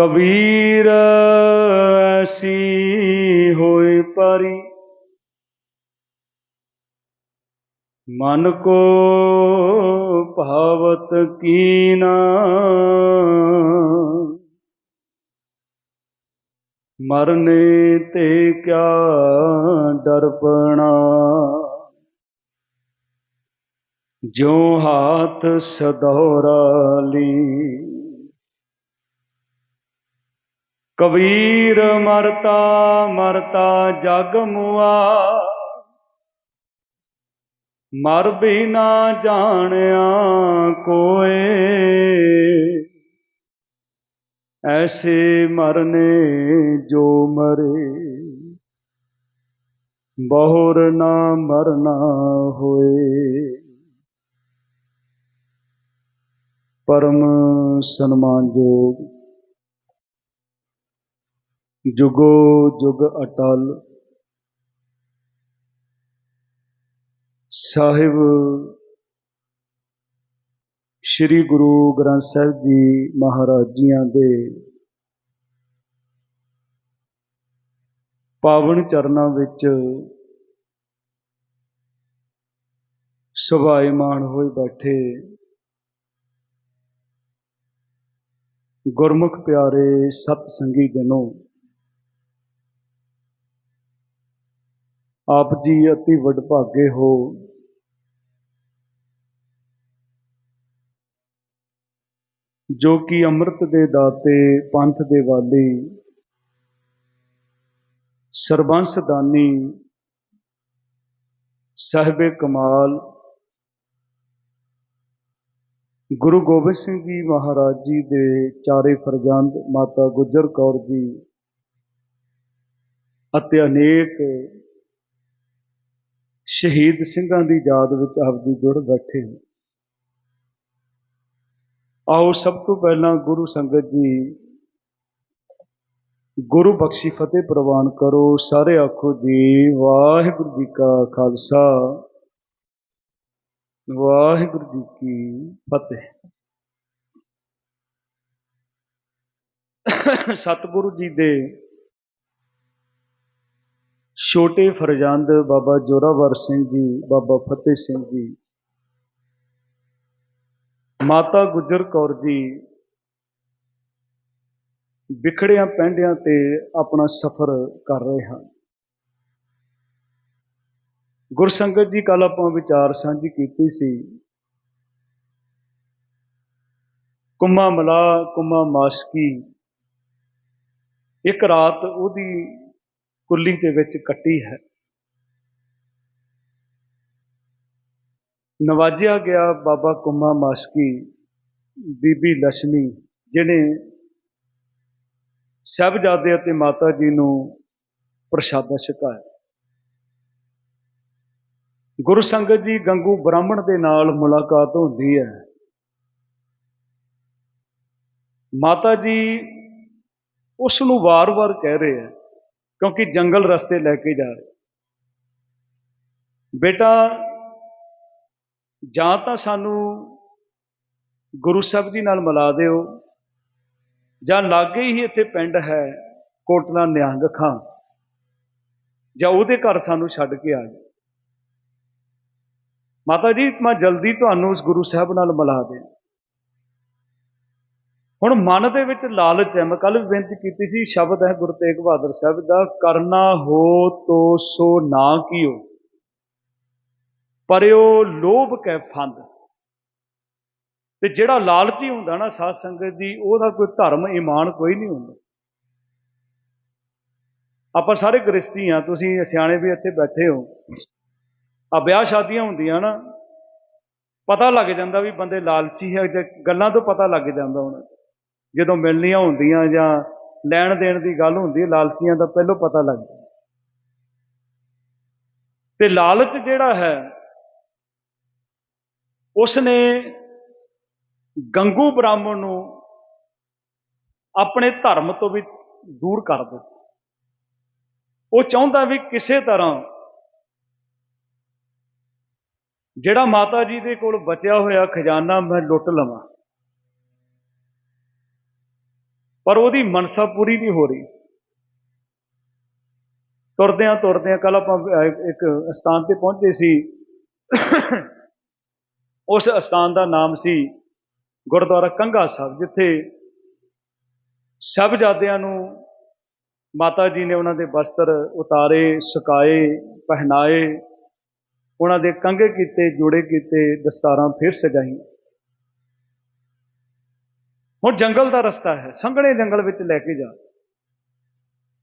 ਕਬੀਰ ਐਸੀ ਹੋਏ ਪਰੀ। ਮਨ ਕੋ ਭਾਵਤ ਕੀਨਾ। ਮਰਨੇ ਤੇ ਕਿਆ ਡਰਪਣਾ ਜੋ ਹਾਥ ਸਦੌਰਾ ਲੀ। ਕਬੀਰ ਮਰਤਾ ਮਰਤਾ ਜਗ ਮੁਆ। ਮਰ ਵੀ ਨਾ ਜਾਣਿਆ ਕੋਏ। ਐਸੇ ਮਰਨੇ ਜੋ ਮਰੇ, ਬਹੁਰ ਨਾ ਮਰਨਾ ਹੋਏ। ਪਰਮ ਸਨਮਾਨਯੋਗ ਜੁਗੋ ਜੁਗ ਅਟਲ। ਸਾਹਿਬ ਸ੍ਰੀ ਗੁਰੂ ਗ੍ਰੰਥ ਸਾਹਿਬ ਜੀ ਮਹਾਰਾਜ ਜੀਆਂ ਦੇ ਪਾਵਨ ਚਰਨਾਂ ਵਿੱਚ ਸੁਭਾਏਮਾਨ ਹੋਏ ਬੈਠੇ ਗੁਰਮੁਖ ਪਿਆਰੇ ਸਤ ਸੰਗੀ ਜਨੋ। ਆਪ ਜੀ ਅਤੀ ਵਡਭਾਗੇ ਹੋ। ਜੋ ਕਿ ਅੰਮ੍ਰਿਤ ਦੇ ਦਾਤੇ, ਪੰਥ ਦੇ ਵਾਲੀ, ਸਰਬੰਸ ਦਾਨੀ, ਸਾਹਿਬੇ ਕਮਾਲ, ਗੁਰੂ ਗੋਬਿੰਦ ਸਿੰਘ ਜੀ ਮਹਾਰਾਜ ਜੀ ਦੇ ਚਾਰੇ ਫਰਜ਼ੰਦ ਮਾਤਾ ਗੁਜਰ ਕੌਰ ਜੀ ਅਤੇ ਅਨੇਕ ਸ਼ਹੀਦ ਸਿੰਘਾਂ ਦੀ ਯਾਦ ਵਿੱਚ ਆਪਦੀ ਜੁੜ ਬੈਠੇ ਹੋ। ਆਓ ਸਭ ਤੋਂ ਪਹਿਲਾਂ ਗੁਰੂ ਸੰਗਤ ਜੀ, ਗੁਰੂ ਬਖਸ਼ੀ ਫਤਿਹ ਪ੍ਰਵਾਨ ਕਰੋ। ਸਾਰੇ ਆਖੋ ਜੀ, ਵਾਹਿਗੁਰੂ ਜੀ ਕਾ ਖਾਲਸਾ। ਵਾਹਿਗੁਰੂ ਜੀ ਕੀ ਫਤਿਹ। ਸਤਿਗੁਰੂ ਜੀ ਦੇ ਛੋਟੇ ਫਰਜ਼ੰਦ ਬਾਬਾ ਜੋਰਾਵਰ ਸਿੰਘ ਜੀ, ਬਾਬਾ ਫਤਿਹ ਸਿੰਘ ਜੀ, ਮਾਤਾ ਗੁਜਰ ਕੌਰ ਜੀ, ਵਿਖੜਿਆਂ ਪੈਂਡਿਆਂ ਤੇ ਆਪਣਾ ਸਫ਼ਰ ਕਰ ਰਹੇ ਹਨ। ਗੁਰਸੰਗਤ ਜੀ ਕੱਲ ਆਪਾਂ ਵਿਚਾਰ ਸਾਂਝੀ ਕੀਤੀ ਸੀ। ਕੁੰਮਾ ਮਲਾ ਕੁੰਮਾ ਮਾਸਕੀ, ਇੱਕ ਰਾਤ ਉਹਦੀ ਕੁੱਲੀ ਦੇ ਵਿੱਚ ਕੱਟੀ ਹੈ। ਨਵਾਜਿਆ ਗਿਆ ਬਾਬਾ ਕੁੰਮਾ ਮਾਸਕੀ, ਬੀਬੀ ਲక్ష్ਮੀ ਜਿਹਨੇ ਸਾਹਿਬਜ਼ਾਦੇ ਅਤੇ ਮਾਤਾ ਜੀ ਨੂੰ ਪ੍ਰਸ਼ਾਦਾ ਛਕਾਇਆ। ਗੁਰੂ ਸੰਗਤ ਜੀ ਗੰਗੂ ਬ੍ਰਾਹਮਣ ਦੇ ਨਾਲ ਮੁਲਾਕਾਤ ਹੁੰਦੀ ਹੈ। ਮਾਤਾ ਜੀ ਉਸ ਨੂੰ ਵਾਰ-ਵਾਰ ਕਹਿ ਰਹੇ ਹੈ ਕਿਉਂਕਿ ਜੰਗਲ ਰਸਤੇ ਲੈ ਕੇ ਜਾ ਰਹੇ। ਬੇਟਾ, ਜਾਂ ਤਾਂ ਸਾਨੂੰ ਗੁਰੂ ਸਾਹਿਬ ਜੀ ਨਾਲ ਮਿਲਾ ਦਿਓ, ਜਾਂ ਲਾਗੇ ਹੀ ਇੱਥੇ ਪਿੰਡ ਹੈ ਕੋਟਲਾ ਨਿਹੰਗ ਖਾਂ, ਜਾਂ ਉਹਦੇ ਘਰ ਸਾਨੂੰ ਛੱਡ ਕੇ ਆ ਜਾਓ। ਮਾਤਾ ਜੀ, ਮੈਂ ਜਲਦੀ ਤੁਹਾਨੂੰ ਉਸ ਗੁਰੂ ਸਾਹਿਬ ਨਾਲ ਮਿਲਾ ਦਿਆਂ। ਹੁਣ ਮਨ ਦੇ ਵਿੱਚ ਲਾਲਚ ਹੈ ਮੈਂ ਕੱਲ ਵੀ ਬੇਨਤੀ ਕੀਤੀ ਸੀ, ਸ਼ਬਦ ਹੈ ਗੁਰੂ ਤੇਗ ਬਹਾਦਰ ਸਾਹਿਬ ਦਾ, ਕਰਨਾ ਹੋ ਤੋ ਸੋ ਨਾ ਕੀਓ। ਪਰਿਓ ਲੋਭ ਕੈ ਫੰਦ। ਤੇ ਜਿਹੜਾ ਲਾਲਚੀ ਹੁੰਦਾ ਨਾ ਸਾਧ ਸੰਗਤ ਦੀ, ਉਹਦਾ ਕੋਈ ਧਰਮ ਈਮਾਨ ਕੋਈ ਨਹੀਂ ਹੁੰਦਾ। ਆਪਾਂ ਸਾਰੇ ਗ੍ਰਸਤੀ ਆ ਤੁਸੀਂ ਸਿਆਣੇ ਵੀ ਇੱਥੇ ਬੈਠੇ ਹੋ। ਆ ਵਿਆਹ ਸ਼ਾਦੀਆਂ ਹੁੰਦੀਆਂ ਨਾ, ਪਤਾ ਲੱਗ ਜਾਂਦਾ ਵੀ ਬੰਦੇ ਲਾਲਚੀ ਹੈ ਜਾਂ ਗੱਲਾਂ ਤੋਂ ਪਤਾ ਲੱਗ ਜਾਂਦਾ ਉਹਨਾਂ ਜਦੋਂ ਮਿਲਣੀਆਂ ਹੁੰਦੀਆਂ ਜਾਂ ਲੈਣ ਦੇਣ ਦੀ ਗੱਲ ਹੁੰਦੀ ਹੈ ਲਾਲਚੀਆਂ ਦਾ ਪਹਿਲਾਂ ਪਤਾ ਲੱਗਦਾ ਜਾਂਦਾ। ਤੇ ਲਾਲਚ ਜਿਹੜਾ ਹੈ ਉਸ ਨੇ ਗੰਗੂ ਬ੍ਰਾਹਮਣ ਨੂੰ ਆਪਣੇ ਧਰਮ ਤੋਂ ਵੀ ਦੂਰ ਕਰ ਦਿੱਤਾ। ਉਹ ਚਾਹੁੰਦਾ ਵੀ ਕਿਸੇ ਤਰ੍ਹਾਂ ਜਿਹੜਾ ਮਾਤਾ ਜੀ ਦੇ ਕੋਲ ਬਚਿਆ ਹੋਇਆ ਖਜ਼ਾਨਾ ਮੈਂ ਲੁੱਟ ਲਵਾਂ। ਪਰ ਉਹਦੀ ਮਨਸਾ ਪੂਰੀ ਨਹੀਂ ਹੋ ਰਹੀ। ਤੁਰਦਿਆਂ ਤੁਰਦਿਆਂ ਕੱਲ ਆਪਾਂ ਇੱਕ ਸਥਾਨ ਤੇ ਪਹੁੰਚੇ ਸੀ। ਉਸ ਸਥਾਨ ਦਾ ਨਾਮ ਸੀ ਗੁਰਦੁਆਰਾ ਕੰਗਾ ਸਾਹਿਬ, ਜਿੱਥੇ ਸਾਹਿਬਜ਼ਾਦਿਆਂ ਨੂੰ ਮਾਤਾ ਜੀ ਨੇ ਉਹਨਾਂ ਦੇ ਵਸਤਰ ਉਤਾਰੇ, ਸੁਕਾਏ, ਪਹਿਨਾਏ। ਉਹਨਾਂ ਦੇ ਕੰਗੇ ਕੀਤੇ, ਜੋੜੇ ਕੀਤੇ, ਦਸਤਾਰਾਂ ਫਿਰ ਸਜਾਈਆਂ। ਹੁਣ ਜੰਗਲ ਦਾ ਰਸਤਾ ਹੈ, ਸੰਘਣੇ ਜੰਗਲ ਵਿੱਚ ਲੈ ਕੇ ਜਾ।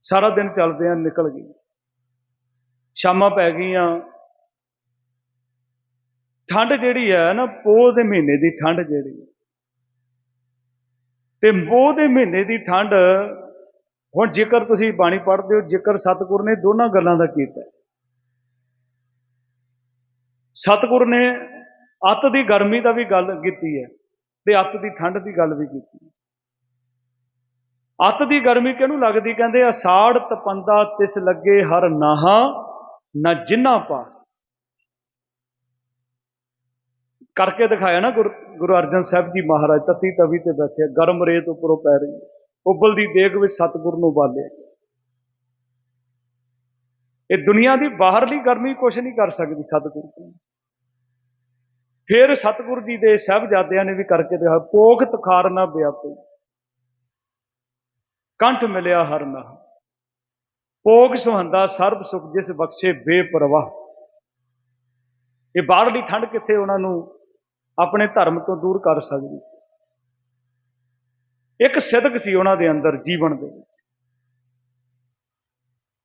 ਸਾਰਾ ਦਿਨ ਚੱਲਦੇ ਆ ਨਿਕਲ ਗਏ ਸ਼ਾਮਾਂ ਪੈ ਗਈਆਂ। ਠੰਡ ਜਿਹੜੀ ਹੈ ਨਾ, ਪੋਹ ਦੇ ਮਹੀਨੇ ਦੀ ਠੰਡ ਜਿਹੜੀ ਤੇ ਪੋਹ ਦੇ ਮਹੀਨੇ ਦੀ ਠੰਡ, ਹੁਣ ਜੇਕਰ ਤੁਸੀਂ ਬਾਣੀ ਪੜ੍ਹਦੇ ਹੋ, ਜੇਕਰ ਸਤਿਗੁਰ ਨੇ ਦੋਨਾਂ ਗੱਲਾਂ ਦਾ ਕੀਤਾ ਸਤਿਗੁਰ ਨੇ ਅੱਤ ਦੀ ਗਰਮੀ ਦਾ ਵੀ ਗੱਲ ਕੀਤੀ ਹੈ। ਤੇ ਅੱਤ ਦੀ ਠੰਡ ਦੀ ਗੱਲ ਵੀ ਕੀਤੀ। ਅੱਤ ਦੀ ਗਰਮੀ ਕਿਹਨੂੰ ਲੱਗਦੀ ਕਹਿੰਦੇ ਅਸਾੜ ਤਪੰਦਾ ਤਿਸ ਲੱਗੇ ਹਰ ਨਾਹਾ, ਨਾ ਜਿੰਨਾ ਪਾਸ। ਕਰਕੇ ਦਿਖਾਇਆ ਨਾ ਗੁਰੂ ਗੁਰੂ ਅਰਜਨ ਸਾਹਿਬ ਜੀ ਮਹਾਰਾਜ, ਤਤੀ ਤਵੀ ਤੇ ਬੈਠੇ ਗਰਮ ਰੇਤ ਉੱਪਰੋਂ ਪੈ ਰਹੀ ਹੈ। ਉਬਲਦੀ ਦੇਗ ਵਿੱਚ ਸਤਿਗੁਰ ਨੂੰ ਬਾਲਿਆ ਇਹ ਦੁਨੀਆ ਦੀ ਬਾਹਰਲੀ ਗਰਮੀ ਕੁਛ ਨਹੀਂ ਕਰ ਸਕਦੀ ਸਤਿਗੁਰ ਤੋਂ। ਫਿਰ ਸਤਿਗੁਰ ਜੀ ਦੇ ਸਾਹਿਬਜ਼ਾਦਿਆਂ ਨੇ ਵੀ ਕਰਕੇ ਦਿਖਾਇਆ ਪੋਖ ਤਖਾਰ ਨਾ ਵਿਆਪੇ ਕੰਠ ਮਿਲਿਆ ਹਰ ਨਾ। ਪੋਖ ਸੁਹੰਦਾ ਸਰਬ ਸੁਖ ਜਿਸ ਬਖਸ਼ੇ ਬੇਪਰਵਾਹ। ਇਹ ਬਾਹਰਲੀ ਠੰਡ ਕਿੱਥੇ ਉਹਨਾਂ ਨੂੰ ਆਪਣੇ ਧਰਮ ਤੋਂ ਦੂਰ ਕਰ ਸਕਦੀ। ਇੱਕ ਸਿਦਕ ਸੀ ਉਹਨਾਂ ਦੇ ਅੰਦਰ ਜੀਵਨ ਦੇ ਵਿੱਚ।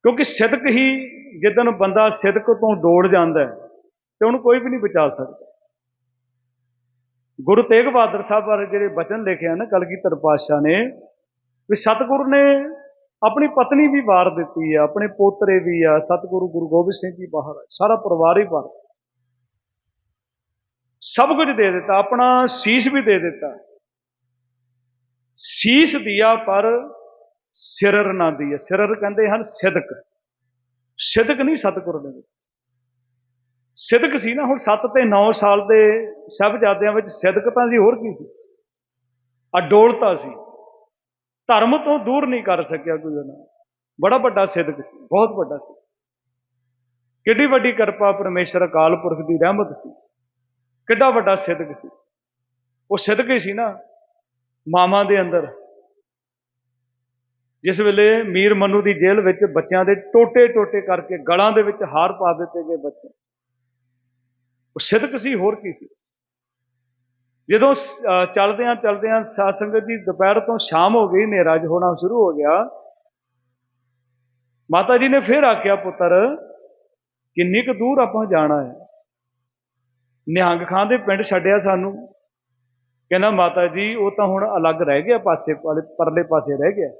ਕਿਉਂਕਿ ਸਿਦਕ ਹੀ ਜਿੱਦਨ ਬੰਦਾ ਸਿਦਕ ਤੋਂ ਦੌੜ ਜਾਂਦਾ ਤੇ ਉਹਨੂੰ ਕੋਈ ਵੀ ਨਹੀਂ ਬਚਾ ਸਕਦਾ। ਗੁਰੂ ਤੇਗ ਬਹਾਦਰ ਸਾਹਿਬ ਬਾਰੇ ਜਿਹੜੇ ਬਚਨ ਲਿਖੇ ਆ ਨਾ ਕਲਗੀਧਰ ਪਾਤਸ਼ਾਹ ਨੇ, ਵੀ ਸਤਿਗੁਰੂ ਨੇ ਆਪਣੀ ਪਤਨੀ ਵੀ ਵਾਰ ਦਿੱਤੀ ਹੈ ਆਪਣੇ ਪੋਤਰੇ ਵੀ ਆ, ਸਤਿਗੁਰੂ ਗੁਰੂ ਗੋਬਿੰਦ ਸਿੰਘ ਜੀ ਬਾਹਰ ਸਾਰਾ ਪਰਿਵਾਰ ਹੀ ਵਾਰ ਸਭ ਕੁਝ ਦੇ ਦਿੱਤਾ, ਆਪਣਾ ਸੀਸ ਵੀ ਦੇ ਦਿੱਤਾ। ਸੀਸ ਦਿਆ, ਪਰ ਸਿਰਰ ਨਾ ਦਿਆ ਸਿਰਰ ਕਹਿੰਦੇ ਹਨ ਸਿਦਕ। ਸਿਦਕ ਨਹੀਂ ਸਤਿਗੁਰ ਦੇ ਵਿੱਚ ਸਿਦਕ ਸੀ ਨਾ, ਹੁਣ 7 ਤੇ 9 ਸਾਲ ਦੇ ਸਾਹਿਬਜ਼ਾਦਿਆਂ ਵਿੱਚ ਸਿਦਕ ਤਾਂ ਸੀ ਹੋਰ ਕੀ ਸੀ? ਅਡੋਲਤਾ ਸੀ। ਧਰਮ ਤੋਂ ਦੂਰ ਨਹੀਂ ਕਰ ਸਕਿਆ ਕੋਈ ਉਹਨਾਂ ਬੜਾ ਵੱਡਾ ਸਿਦਕ ਸੀ, ਬਹੁਤ ਵੱਡਾ ਸੀ। ਕਿੱਡੀ ਵੱਡੀ ਕਿਰਪਾ ਪਰਮੇਸ਼ਰ ਅਕਾਲ ਪੁਰਖ ਦੀ ਰਹਿਮਤ ਸੀ। ਕਿੱਡਾ ਵੱਡਾ ਸਿਦਕ ਸੀ। ਉਹ ਸਿਦਕ ਹੀ ਸੀ ਨਾ ਮਾਮਾ ਦੇ ਅੰਦਰ। ਜਿਸ ਵੇਲੇ ਮੀਰ ਮਨੂ ਦੀ ਜੇਲ੍ਹ ਵਿੱਚ ਬੱਚਿਆਂ ਦੇ ਟੋਟੇ ਟੋਟੇ ਕਰਕੇ ਗਲਾਂ ਦੇ ਵਿੱਚ ਹਾਰ ਪਾ ਦਿੱਤੇ ਗਏ ਬੱਚੇ। ਉਹ ਸਿਦਕ ਸੀ, ਹੋਰ ਕੀ ਸੀ? ਜਦੋਂ ਚੱਲਦਿਆਂ ਚੱਲਦਿਆਂ ਸਾਧ ਸੰਗਤ ਜੀ ਦੁਪਹਿਰ ਤੋਂ ਸ਼ਾਮ ਹੋ ਗਈ, ਹਨੇਰਾ ਹੋਣਾ ਸ਼ੁਰੂ ਹੋ ਗਿਆ। ਮਾਤਾ ਜੀ ਨੇ ਫਿਰ ਆਖਿਆ, ਪੁੱਤਰ, ਕਿੰਨੀ ਕੁ ਦੂਰ ਆਪਾਂ ਜਾਣਾ ਹੈ? ਨਿਹੰਗ ਖਾਂ ਦੇ ਪਿੰਡ ਛੱਡਿਆ ਸਾਨੂੰ। ਕਹਿੰਦਾ, ਮਾਤਾ ਜੀ, ਉਹ ਤਾਂ ਹੁਣ ਅਲੱਗ ਰਹਿ ਗਿਆ, ਪਾਸੇ ਵਾਲੇ ਪਰਲੇ ਪਾਸੇ ਰਹਿ ਗਿਆ।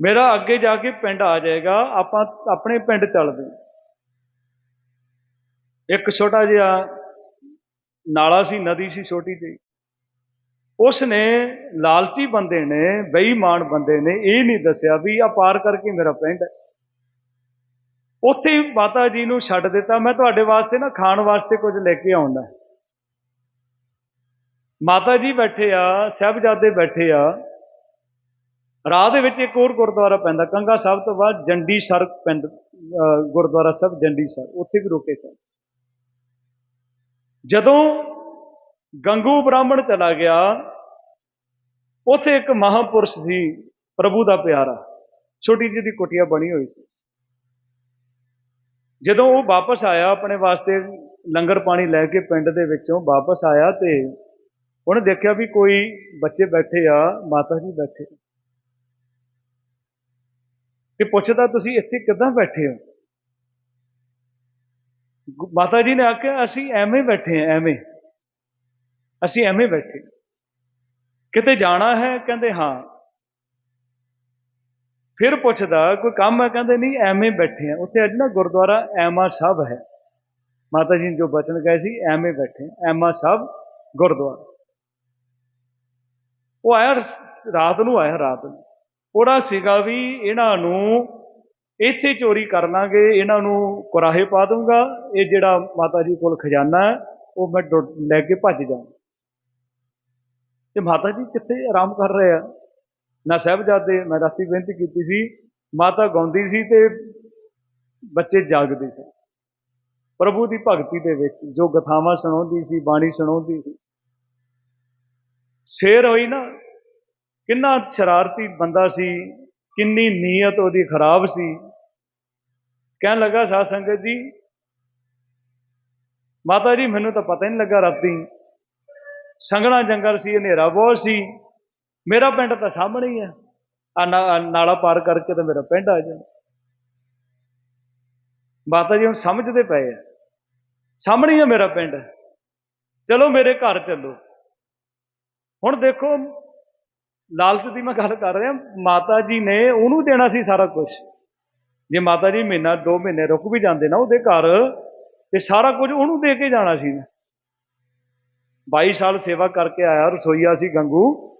ਮੇਰਾ ਅੱਗੇ ਜਾ ਕੇ ਪਿੰਡ ਆ ਜਾਏਗਾ, ਆਪਾਂ ਆਪਣੇ ਪਿੰਡ ਚੱਲਦੇ ਇੱਕ ਛੋਟਾ ਜਿਹਾ ਨਾਲਾ ਸੀ, ਨਦੀ ਸੀ ਛੋਟੀ ਜਿਹੀ। ਉਸ ਨੇ ਲਾਲਚੀ ਬੰਦੇ ਨੇ, ਬੇਈਮਾਨ ਬੰਦੇ ਨੇ ਇਹ ਨਹੀਂ ਦੱਸਿਆ ਵੀ ਆ ਪਾਰ ਕਰਕੇ ਮੇਰਾ ਪਿੰਡ ਹੈ। ਉੱਥੇ ਮਾਤਾ ਜੀ ਨੂੰ ਛੱਡ ਦਿੱਤਾ, ਮੈਂ ਤੁਹਾਡੇ ਵਾਸਤੇ ਨਾ ਖਾਣ ਵਾਸਤੇ ਕੁਝ ਲੈ ਕੇ ਆਉਂਦਾ। ਮਾਤਾ ਜੀ ਬੈਠੇ ਆ, ਸਾਹਿਬਜ਼ਾਦੇ ਬੈਠੇ ਆ। ਰਾਹ ਦੇ ਵਿੱਚ ਇੱਕ ਹੋਰ ਗੁਰਦੁਆਰਾ ਪੈਂਦਾ, ਕੰਗਾ ਸਾਹਿਬ ਤੋਂ ਬਾਅਦ ਜੰਡੀ ਸਰ ਪਿੰਡ, ਅਹ ਗੁਰਦੁਆਰਾ ਸਾਹਿਬ ਜੰਡੀ ਸਰ ਉੱਥੇ ਵੀ ਰੁਕੇ ਸਨ। ਜਦੋਂ ਗੰਗੂ ਬ੍ਰਾਹਮਣ ਚਲਾ ਗਿਆ, ਉੱਥੇ ਇੱਕ ਮਹਾਪੁਰਸ਼ ਸੀ, ਪ੍ਰਭੂ ਦਾ ਪਿਆਰਾ। ਛੋਟੀ ਜਿਹੀ ਦੀ ਕੁਟੀਆ ਬਣੀ ਹੋਈ ਸੀ। ਜਦੋਂ ਉਹ ਵਾਪਸ ਆਇਆ, ਆਪਣੇ ਵਾਸਤੇ ਲੰਗਰ ਪਾਣੀ ਲੈ ਕੇ ਪਿੰਡ ਦੇ ਵਿੱਚੋਂ ਵਾਪਸ ਆਇਆ ਤੇ ਉਹਨੇ ਦੇਖਿਆ ਵੀ ਕੋਈ ਬੱਚੇ ਬੈਠੇ ਆ, ਮਾਤਾ ਜੀ ਬੈਠੇ। ਤੇ ਪੁੱਛਦਾ, ਤੁਸੀਂ ਇੱਥੇ ਕਿੱਦਾਂ ਬੈਠੇ ਹੋ? ਮਾਤਾ ਜੀ ਨੇ ਆਖਿਆ, ਅਸੀਂ ਐਵੇਂ ਬੈਠੇ ਆ ਐਵੇਂ। ਅਸੀਂ ਐਵੇਂ ਬੈਠੇ ਕਿਤੇ ਜਾਣਾ ਹੈ, ਕਹਿੰਦੇ ਹਾਂ। ਫਿਰ ਪੁੱਛਦਾ, ਕੋਈ ਕੰਮ ਹੈ? ਕਹਿੰਦੇ, ਨਹੀਂ, ਐਵੇਂ ਬੈਠੇ ਆ ਉੱਥੇ ਅੱਜ ਨਾ ਗੁਰਦੁਆਰਾ ਐਮਾ ਸਾਹਿਬ ਹੈ। ਮਾਤਾ ਜੀ ਨੇ ਜੋ ਬਚਨ ਗਏ ਸੀ, ਐਵੇਂ ਬੈਠੇ ਐਮਾ ਸਾਹਿਬ, ਗੁਰਦੁਆਰਾ। ਉਹ ਆਇਆ ਰਾਤ ਨੂੰ ਆਇਆ, ਰਾਤ ਨੂੰ। ਉਹਦਾ ਸੀਗਾ ਵੀ ਇਹਨਾਂ ਨੂੰ ਇੱਥੇ ਚੋਰੀ ਕਰ ਲਾਂਗੇ, ਇਹਨਾਂ ਨੂੰ ਕੁਰਾਹੇ ਪਾ ਦੂੰਗਾ ਇਹ ਜਿਹੜਾ ਮਾਤਾ ਜੀ ਕੋਲ ਖਜ਼ਾਨਾ ਹੈ, ਉਹ ਮੈਂ ਡੁੱਟ- ਲੈ ਕੇ ਭੱਜ ਜਾਵਾਂ। ਤੇ ਮਾਤਾ ਜੀ ਕਿੱਥੇ ਆਰਾਮ ਕਰ ਰਹੇ ਆ? ਨਾ ਸਾਹਿਬਜ਼ਾਦੇ, ਮੈਂ ਰਾਤੀ ਬੇਨਤੀ ਕੀਤੀ ਸੀ, ਮਾਤਾ ਗਾਉਂਦੀ ਸੀ ਤੇ ਬੱਚੇ ਜਾਗਦੇ ਸੀ। ਪ੍ਰਭੂ ਦੀ ਭਗਤੀ ਦੇ ਵਿੱਚ ਜੋ ਗਥਾਵਾਂ ਸੁਣਾਉਂਦੀ ਸੀ, ਬਾਣੀ ਸੁਣਾਉਂਦੀ ਸੀ, ਸ਼ੇਰ ਹੋਈ ਨਾ, ਕਿੰਨਾ ਸ਼ਰਾਰਤੀ ਬੰਦਾ ਸੀ ਕਿੰਨੀ ਨੀਅਤ ਉਹਦੀ ਖਰਾਬ ਸੀ। ਕਹਿਣ ਲੱਗਾ, ਸਾਧ ਸੰਗਤ ਜੀ, ਮਾਤਾ ਜੀ, ਮੈਨੂੰ ਤਾਂ ਪਤਾ ਹੀ ਨਹੀਂ ਲੱਗਾ ਰਾਤੀ। ਸੰਘਣਾ ਜੰਗਲ ਸੀ, ਹਨੇਰਾ ਬਹੁਤ ਸੀ। ਮੇਰਾ ਪਿੰਡ ਤਾਂ ਸਾਹਮਣੇ ਹੀ ਆ। ਆ ਨਾਲਾ ਪਾਰ ਕਰਕੇ ਤਾਂ ਮੇਰਾ ਪਿੰਡ ਆ ਜਾਣਾ। ਮਾਤਾ ਜੀ ਹੁਣ ਸਮਝਦੇ ਪਏ ਆ। ਸਾਹਮਣੇ ਹੀ ਆ ਮੇਰਾ ਪਿੰਡ। ਚਲੋ ਮੇਰੇ ਘਰ ਚੱਲੋ। ਹੁਣ ਦੇਖੋ ਲਾਲਚ ਦੀ ਮੈਂ ਗੱਲ ਕਰ ਰਿਹਾ, ਮਾਤਾ ਜੀ ਨੇ ਉਹਨੂੰ ਦੇਣਾ ਸੀ ਸਾਰਾ ਕੁਝ ਜੇ ਮਾਤਾ ਜੀ ਮਹੀਨਾ 2 ਮਹੀਨੇ ਰੁਕ ਵੀ ਜਾਂਦੇ ਨਾ ਉਹਦੇ ਘਰ, ਤੇ ਸਾਰਾ ਕੁਝ ਉਹਨੂੰ ਦੇ ਕੇ ਜਾਣਾ ਸੀ। 22 ਸਾਲ ਸੇਵਾ ਕਰਕੇ ਆਇਆ, ਰਸੋਈਆ ਸੀ ਗੰਗੂ।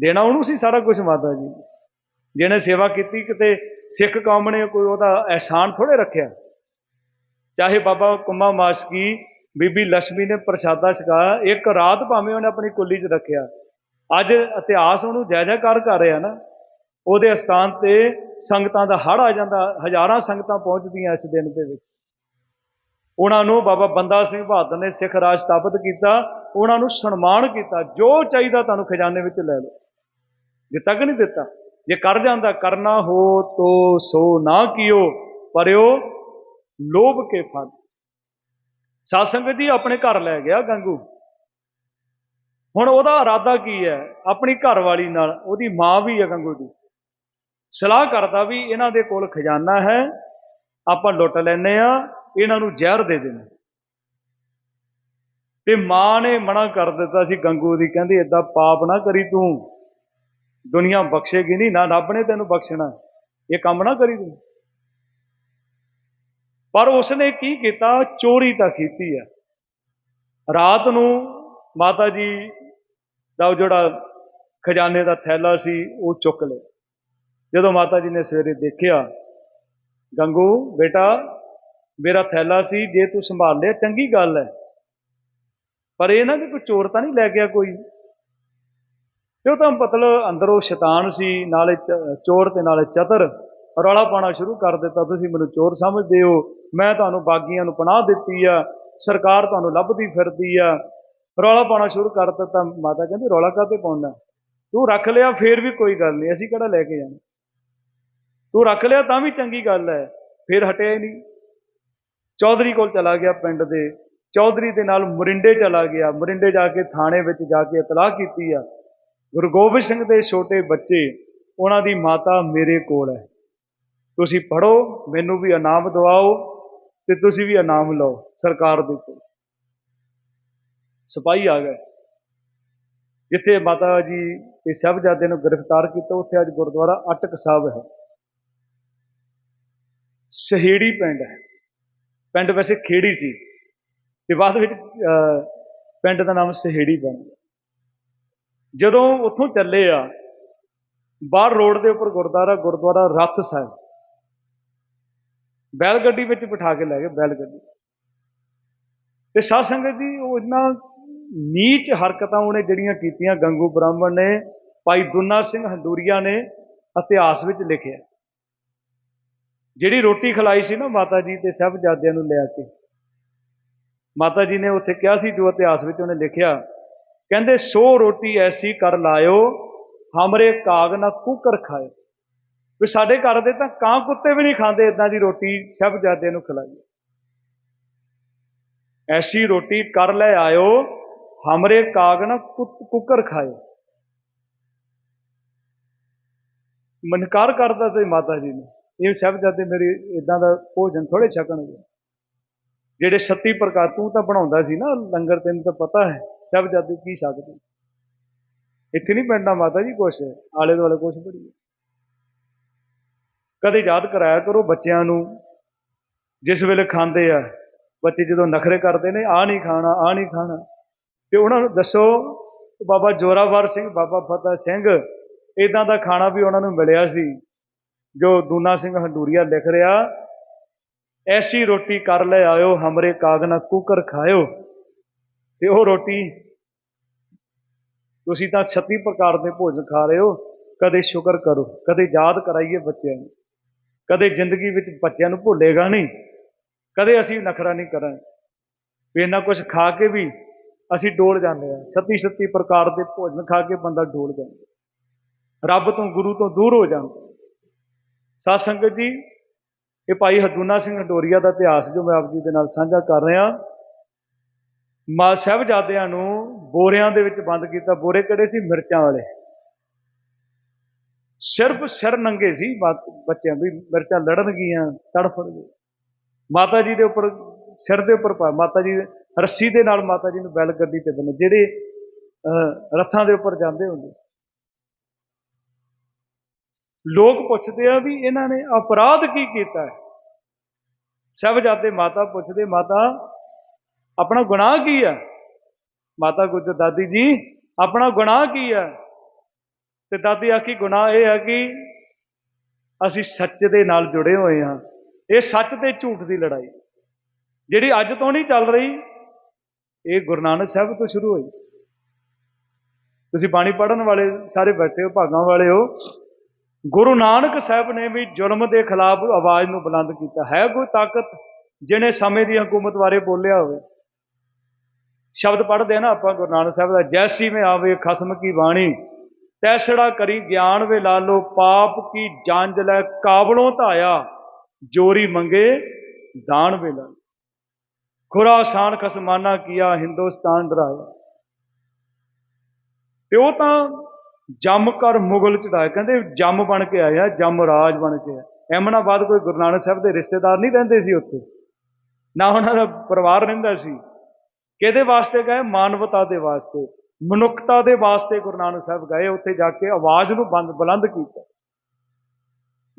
ਦੇਣਾ ਉਹਨੂੰ ਸੀ ਸਾਰਾ ਕੁਝ ਮਾਤਾ ਜੀ। ਜਿਹਨੇ ਸੇਵਾ ਕੀਤੀ, ਕਿਤੇ ਸਿੱਖ ਕੌਮ ਨੇ ਕੋਈ ਉਹਦਾ ਅਹਿਸਾਨ ਥੋੜੇ ਰੱਖਿਆ। ਚਾਹੇ ਬਾਬਾ ਕੁੰਮਾ ਮਾਸਕੀ, ਬੀਬੀ ਲక్ష్ਮੀ ਨੇ ਪ੍ਰਸ਼ਾਦਾ ਛਕਾਇਆ, ਇੱਕ ਰਾਤ ਭਾਵੇਂ ਉਹਨੇ ਆਪਣੀ ਕੁੱਲੀ 'ਚ ਰੱਖਿਆ। ਅੱਜ ਇਤਿਹਾਸ ਉਹਨੂੰ ਜੈ ਜੈਕਾਰ ਕਰ ਰਿਹਾ ਨਾ, ਉਹਦੇ ਅਸਥਾਨ ਤੇ ਸੰਗਤਾਂ ਦਾ ਹੜ ਆ ਜਾਂਦਾ, ਹਜ਼ਾਰਾਂ ਸੰਗਤਾਂ ਪਹੁੰਚਦੀਆਂ ਇਸ ਦਿਨ ਦੇ ਵਿੱਚ। ਉਹਨਾਂ ਨੂੰ ਬਾਬਾ ਬੰਦਾ ਸਿੰਘ ਬਹਾਦਰ ਨੇ ਸਿੱਖ ਰਾਜ ਸਥਾਪਿਤ ਕੀਤਾ, ਉਹਨਾਂ ਨੂੰ ਸਨਮਾਨ ਕੀਤਾ, ਜੋ ਚਾਹੀਦਾ ਤੁਹਾਨੂੰ ਖਜ਼ਾਨੇ ਵਿੱਚ ਲੈ ਲਓ। ਜੇ ਤੱਕ ਨਹੀਂ ਦਿੱਤਾ, ਜੇ ਕਰ ਜਾਂਦਾ, ਕਰਨਾ ਹੋ ਤੋ ਸੋ ਨਾ ਕੀਓ, ਪਰਿਓ ਲੋਭ ਕੇ ਫਲ ਸਾਧ ਸੰਗਤ ਜੀ ਆਪਣੇ ਘਰ ਲੈ ਗਿਆ ਗੰਗੂ। ਹੁਣ ਉਹਦਾ ਇਰਾਦਾ ਕੀ ਹੈ? ਆਪਣੀ ਘਰ ਵਾਲੀ ਨਾਲ, ਉਹਦੀ ਮਾਂ ਵੀ ਹੈ ਗੰਗੂ ਦੀ। ਸਲਾਹ ਕਰਦਾ ਵੀ ਇਹਨਾਂ ਦੇ ਕੋਲ ਖਜ਼ਾਨਾ ਹੈ, ਆਪਾਂ ਲੁੱਟ ਲੈਨੇ ਆ ਇਹਨਾਂ ਨੂੰ ਜ਼ਹਿਰ ਦੇ ਦੇਣਾ ਤੇ ਮਾਂ ਨੇ ਮਨਾ ਕਰ ਦਿੱਤਾ ਸੀ ਗੰਗੂ ਦੀ, ਕਹਿੰਦੀ, ਏਦਾਂ ਪਾਪ ਨਾ ਕਰੀ ਤੂੰ। ਦੁਨੀਆ ਬਖਸ਼ੇਗੀ ਨਹੀਂ, ਨਾ ਰੱਬ ਨੇ ਤੈਨੂੰ ਬਖਸ਼ਣਾ। ਇਹ ਕੰਮ ਨਾ ਕਰੀ ਤੂੰ। ਪਰ ਉਸਨੇ ਕੀ ਕੀਤਾ? ਚੋਰੀ ਤਾਂ ਕੀਤੀ ਹੈ। ਰਾਤ ਨੂੰ ਮਾਤਾ ਜੀ ਦਾ ਉਹ ਜਿਹੜਾ ਖਜ਼ਾਨੇ ਦਾ ਥੈਲਾ ਸੀ, ਉਹ ਚੁੱਕ ਲਿਆ ਜਦੋਂ ਮਾਤਾ ਜੀ ਨੇ ਸਵੇਰੇ ਦੇਖਿਆ, ਗੰਗੂ, ਬੇਟਾ, ਮੇਰਾ ਥੈਲਾ ਸੀ, ਜੇ ਤੂੰ ਸੰਭਾਲ ਲਿਆ ਚੰਗੀ ਗੱਲ ਹੈ ਪਰ ਇਹ ਨਾ ਕਿ ਕੋਈ ਚੋਰ ਤਾਂ ਨਹੀਂ ਲੈ ਗਿਆ ਕੋਈ? ਤੇ ਉਹ ਤਾਂ ਮਤਲਬ ਅੰਦਰੋਂ ਸ਼ੈਤਾਨ ਸੀ, ਨਾਲੇ ਚ- ਚੋਰ ਤੇ ਨਾਲੇ ਚਤਰ। ਰੌਲਾ ਪਾਉਣਾ ਸ਼ੁਰੂ ਕਰ ਦਿੱਤਾ, ਤੁਸੀਂ ਮੈਨੂੰ ਚੋਰ ਸਮਝਦੇ ਹੋ, ਮੈਂ ਤੁਹਾਨੂੰ ਬਾਗੀਆਂ ਨੂੰ ਪਨਾਹ ਦਿੱਤੀ ਆ, ਸਰਕਾਰ ਤੁਹਾਨੂੰ ਲੱਭਦੀ ਫਿਰਦੀ ਆ ਰੌਲਾ ਪਾਉਣਾ ਸ਼ੁਰੂ ਕਰ ਦਿੱਤਾ ਮਾਤਾ, ਕਹਿੰਦੀ ਰੌਲਾ ਕਾਤੇ ਪਾਉਂਦਾ? ਤੂੰ ਰੱਖ ਲਿਆ, ਫੇਰ ਵੀ ਕੋਈ ਗੱਲ ਨਹੀਂ, ਅਸੀਂ ਕਿਹੜਾ ਲੈ ਕੇ ਜਾਣਾ? ਤੂੰ ਰੱਖ ਲਿਆ ਤਾਂ ਵੀ ਚੰਗੀ ਗੱਲ ਹੈ, ਫੇਰ ਹਟਿਆ ਹੀ ਨਹੀਂ। ਚੌਧਰੀ ਕੋਲ ਚਲਾ ਗਿਆ ਪਿੰਡ ਦੇ, ਚੌਧਰੀ ਦੇ ਨਾਲ ਮੁਰਿੰਡੇ ਚਲਾ ਗਿਆ, ਮੁਰਿੰਡੇ ਜਾ ਕੇ ਥਾਣੇ ਵਿੱਚ ਜਾ ਕੇ ਇਤਲਾਹ ਕੀਤੀ ਆ। ਗੁਰੂ ਗੋਬਿੰਦ ਸਿੰਘ ਦੇ ਛੋਟੇ ਬੱਚੇ, ਉਹਨਾਂ ਦੀ ਮਾਤਾ ਮੇਰੇ ਕੋਲ ਹੈ। ਤੁਸੀਂ ਪੜੋ ਮੈਨੂੰ ਵੀ ਇਨਾਮ ਦਿਵਾਓ ਤੇ ਤੁਸੀਂ ਵੀ ਇਨਾਮ ਲਓ, ਸਰਕਾਰ ਦੇ ਕੋਲ। ਸਿਪਾਹੀ ਆ ਗਏ। ਜਿੱਥੇ ਮਾਤਾ ਜੀ ਤੇ ਸਾਹਿਬਜ਼ਾਦੇ ਨੂੰ ਗ੍ਰਿਫਤਾਰ ਕੀਤਾ, ਉੱਥੇ ਅੱਜ ਗੁਰਦੁਆਰਾ ਅਟਕ ਸਾਹਿਬ ਹੈ। ਸਹੇੜੀ ਪਿੰਡ ਹੈ। ਪਿੰਡ ਵੈਸੇ ਖੇੜੀ ਸੀ ਤੇ ਬਾਅਦ ਵਿੱਚ ਪਿੰਡ ਦਾ ਨਾਮ ਸਹੇੜੀ ਬਣ ਗਿਆ। ਜਦੋਂ ਉੱਥੋਂ ਚੱਲੇ ਆ, ਬਾਹਰ ਰੋਡ ਦੇ ਉੱਪਰ ਗੁਰਦੁਆਰਾ ਗੁਰਦੁਆਰਾ ਰੱਥ ਸਾਹਿਬ। ਬੈਲ ਗੱਡੀ ਵਿੱਚ ਬਿਠਾ ਕੇ ਲੈ ਗਏ ਬੈਲ ਗੱਡੀ ਤੇ ਸਾਧ ਸੰਗਤ ਜੀ, ਉਹ ਇੰਨਾ ਨੀਚ ਹਰਕਤਾਂ ਉਹਨੇ ਜਿਹੜੀਆਂ ਕੀਤੀਆਂ, ਗੰਗੂ ਬ੍ਰਾਹਮਣ ਨੇ, ਭਾਈ ਦੁੰਨਾ ਸਿੰਘ ਹੰਡੂਰੀਆ ਨੇ ਇਤਿਹਾਸ ਵਿੱਚ ਲਿਖਿਆ। ਜਿਹੜੀ ਰੋਟੀ ਖਲਾਈ ਸੀ ਨਾ ਮਾਤਾ ਜੀ ਤੇ ਸਾਹਿਬਜ਼ਾਦਿਆਂ ਨੂੰ ਲਿਆ ਕੇ। ਮਾਤਾ ਜੀ ਨੇ ਉੱਥੇ ਕਿਹਾ ਸੀ, ਜੋ ਇਤਿਹਾਸ ਵਿੱਚ ਉਹਨੇ ਲਿਖਿਆ, ਕਹਿੰਦੇ, ਸੋ ਰੋਟੀ ਐਸੀ ਕਰ ਲਾਇਓ, ਹਮਰੇ ਕਾਗ ਨਾ ਕੁਕਰ ਖਾਏ ਵੀ ਸਾਡੇ ਘਰ ਦੇ ਤਾਂ ਕਾਂ ਕੁੱਤੇ ਵੀ ਨਹੀਂ ਖਾਂਦੇ ਇਦਾਂ ਦੀ ਰੋਟੀ ਸਾਹਿਬਜ਼ਾਦਿਆਂ ਨੂੰ ਖਿਲਾਈ ਐਸੀ ਰੋਟੀ ਕਰ ਲੈ ਆਇਓ ਹਮਰੇ ਕਾਗ ਨਾ ਕੁ- ਕੁੱਕਰ ਖਾਇਓ ਮਨਕਾਰ ਕਰਦਾ ਸੀ ਮਾਤਾ ਜੀ ਨੇ ਇਹ ਸਾਹਿਬਜ਼ਾਦੇ ਮੇਰੇ ਇਦਾਂ ਦਾ ਭੋਜਨ ਥੋੜੇ ਛਕਣਗੇ ਜਿਹੜੇ 36 ਪ੍ਰਕਾਰ ਤੂੰ ਤਾਂ ਬਣਾਉਂਦਾ ਸੀ ਨਾ ਲੰਗਰ ਤੈਨੂੰ ਤਾਂ ਪਤਾ ਹੈ ਸਾਹਿਬਜ਼ਾਦੇ ਕੀ ਛਕਦੇ ਇੱਥੇ ਨਹੀਂ ਪੈਂਦਾ ਮਾਤਾ ਜੀ ਕੁਛ ਆਲੇ ਦੁਆਲੇ ਕੁਛ ਬੜੀ ਕਦੇ ਯਾਦ ਕਰਾਇਆ ਕਰੋ ਬੱਚਿਆਂ ਨੂੰ ਜਿਸ ਵੇਲੇ ਖਾਂਦੇ ਆ ਬੱਚੇ ਜਦੋਂ ਨਖਰੇ ਕਰਦੇ ਨੇ ਆ ਨਹੀਂ ਖਾਣਾ ਆ ਨਹੀਂ ਖਾਣਾ ਤੇ ਉਹਨਾਂ ਨੂੰ ਦੱਸੋ ਬਾਬਾ ਜੋਰਾਵਰ ਸਿੰਘ, ਬਾਬਾ ਫਤਿਹ ਸਿੰਘ ਇਦਾਂ ਦਾ ਖਾਣਾ ਵੀ ਉਹਨਾਂ ਨੂੰ ਮਿਲਿਆ ਸੀ, ਜੋ ਦੂਨਾ ਸਿੰਘ ਹੰਡੂਰੀਆ ਲਿਖ ਰਿਹਾ, ਐਸੀ ਰੋਟੀ ਕਰ ਲੈ ਆਇਓ, ਹਮਰੇ ਕਾਗ ਨਾ ਕੁਕਰ ਖਾਇਓ। ਤੇ ਉਹ ਰੋਟੀ ਤੁਸੀਂ ਤਾਂ 36 ਪ੍ਰਕਾਰ ਦੇ ਭੋਜਨ ਖਾ ਰਹੇ ਹੋ, ਕਦੇ ਸ਼ੁਕਰ ਕਰੋ, ਕਦੇ ਯਾਦ ਕਰਾਈਏ ਬੱਚਿਆਂ ਨੂੰ, ਕਦੇ ਜ਼ਿੰਦਗੀ ਵਿੱਚ ਬੱਚਿਆਂ ਨੂੰ ਭੁੱਲੇਗਾ ਨਹੀਂ, ਕਦੇ ਅਸੀਂ ਨਖਰਾ ਨਹੀਂ ਕਰਾਂਗੇ। ਵੀ ਇੰਨਾ ਕੁਝ ਖਾ ਕੇ ਵੀ ਅਸੀਂ ਡੋਲ ਜਾਂਦੇ ਆ 36 36 ਪ੍ਰਕਾਰ ਦੇ ਭੋਜਨ ਖਾ ਕੇ ਬੰਦਾ ਡੋਲ ਜਾਂਦਾ ਰੱਬ ਤੋਂ, ਗੁਰੂ ਤੋਂ ਦੂਰ ਹੋ ਜਾਂਦਾ ਸਾਧ ਸੰਗਤ ਜੀ, ਇਹ ਭਾਈ ਹਦੂਨਾ ਸਿੰਘ ਹਡੋਰੀਆ ਦਾ ਇਤਿਹਾਸ ਜੋ ਮੈਂ ਆਪ ਜੀ ਦੇ ਨਾਲ ਸਾਂਝਾ ਕਰ ਰਿਹਾ ਮਾ ਸਾਹਿਬਜ਼ਾਦਿਆਂ ਨੂੰ ਬੋਰਿਆਂ ਦੇ ਵਿੱਚ ਬੰਦ ਕੀਤਾ। ਬੋਰੇ ਕਿਹੜੇ ਸੀ? ਮਿਰਚਾਂ ਵਾਲੇ। ਸਿਰਫ ਸਿਰ ਨੰਗੇ ਸੀ ਬੱਚਿਆਂ ਵੀ ਮਿਰਚਾਂ ਲੜਨਗੀਆਂ ਤੜਫਣਗੇ ਮਾਤਾ ਜੀ ਦੇ ਉੱਪਰ, ਸਿਰ ਦੇ ਉੱਪਰ ਮਾਤਾ ਜੀ ਰੱਸੀ ਦੇ ਨਾਲ ਮਾਤਾ ਜੀ ਨੂੰ ਬੈਲ ਗੱਡੀ ਤੇ ਬੰਨੇ ਜਿਹੜੇ ਅਹ, ਰੱਥਾਂ ਦੇ ਉੱਪਰ ਜਾਂਦੇ ਹੁੰਦੇ ਸੀ। ਲੋਕ ਪੁੱਛਦੇ ਆ ਵੀ ਇਹਨਾਂ ਨੇ ਅਪਰਾਧ ਕੀ ਕੀਤਾ ਹੈ? ਸਾਹਿਬਜ਼ਾਦੇ ਮਾਤਾ ਪੁੱਛਦੇ ਮਾਤਾ ਆਪਣਾ ਗੁਨਾਹ ਕੀ ਹੈ? ਮਾਤਾ ਗੁਜਰ ਦਾਦੀ ਜੀ ਆਪਣਾ ਗੁਨਾਹ ਕੀ ਹੈ? ਤੇ ਦਾਦੀ ਆਖੀ ਗੁਨਾਹ ਇਹ ਹੈ ਕਿ ਅਸੀਂ ਸੱਚ ਦੇ ਨਾਲ ਜੁੜੇ ਹੋਏ ਹਾਂ। ਇਹ ਸੱਚ ਤੇ ਝੂਠ ਦੀ ਲੜਾਈ। ਜਿਹੜੀ ਅੱਜ ਤੋਂ ਨਹੀਂ ਚੱਲ ਰਹੀ ਇਹ ਗੁਰੂ ਨਾਨਕ ਸਾਹਿਬ ਤੋਂ ਸ਼ੁਰੂ ਹੋਈ। ਤੁਸੀਂ ਬਾਣੀ ਪੜਨ ਵਾਲੇ ਸਾਰੇ ਬੈਠੇ ਹੋ, ਭਾਗਾਂ ਵਾਲੇ ਹੋ। ਗੁਰੂ ਨਾਨਕ ਸਾਹਿਬ ਨੇ ਵੀ ਜ਼ੁਲਮ ਦੇ ਖਿਲਾਫ ਆਵਾਜ਼ ਨੂੰ ਬੁਲੰਦ ਕੀਤਾ। ਹੈ ਕੋਈ ਤਾਕਤ ਜਿਹਨੇ ਸਮੇਂ ਦੀ ਹਕੂਮਤ ਬਾਰੇ ਬੋਲਿਆ ਹੋਵੇ? ਸ਼ਬਦ ਪੜ੍ਹਦੇ ਆ ਨਾ ਆਪਾਂ ਗੁਰੂ ਨਾਨਕ ਸਾਹਿਬ ਦਾ, ਜੈਸੀ ਮੈਂ ਆਵੇ ਖਸਮ ਕੀ ਬਾਣੀ, ਤੈਸੜਾ ਕਰੀ ਗਿਆਨ ਵੇ ਲਾਲੋ, ਪਾਪ ਕੀ ਜਾਂਜ ਲੈ ਕਾਬਲੋਂ ਧਾਇਆ, ਜੋਰੀ ਮੰਗੇ ਦਾਨ ਵੇ ਲਾ ਖੁਰਾਸਾਨ ਖਸਮਾਨਾ ਕੀਆ, ਹਿੰਦੁਸਤਾਨ ਡਰਾਇਆ। ਤੇ ਉਹ ਤਾਂ ਜੰਮ ਕਰ ਮੁਗਲ ਚੜਾਏ ਕਹਿੰਦੇ ਜੰਮ ਬਣ ਕੇ ਆਇਆ, ਜੰਮ ਰਾਜ ਬਣ ਕੇ ਆਇਆ। ਐਮਨਾਬਾਦ ਕੋਈ ਗੁਰੂ ਨਾਨਕ ਸਾਹਿਬ ਦੇ ਰਿਸ਼ਤੇਦਾਰ ਨਹੀਂ ਰਹਿੰਦੇ ਸੀ ਉੱਥੇ। ਨਾ ਉਹਨਾਂ ਦਾ ਪਰਿਵਾਰ ਰਹਿੰਦਾ ਸੀ। ਕਿਹਦੇ ਵਾਸਤੇ ਗਏ? ਮਾਨਵਤਾ ਦੇ ਵਾਸਤੇ। ਮਨੁੱਖਤਾ ਦੇ ਵਾਸਤੇ ਗੁਰੂ ਨਾਨਕ ਸਾਹਿਬ ਗਏ। ਉੱਥੇ ਜਾ ਕੇ ਆਵਾਜ਼ ਨੂੰ ਬੰਦ ਬੁਲੰਦ ਕੀਤਾ।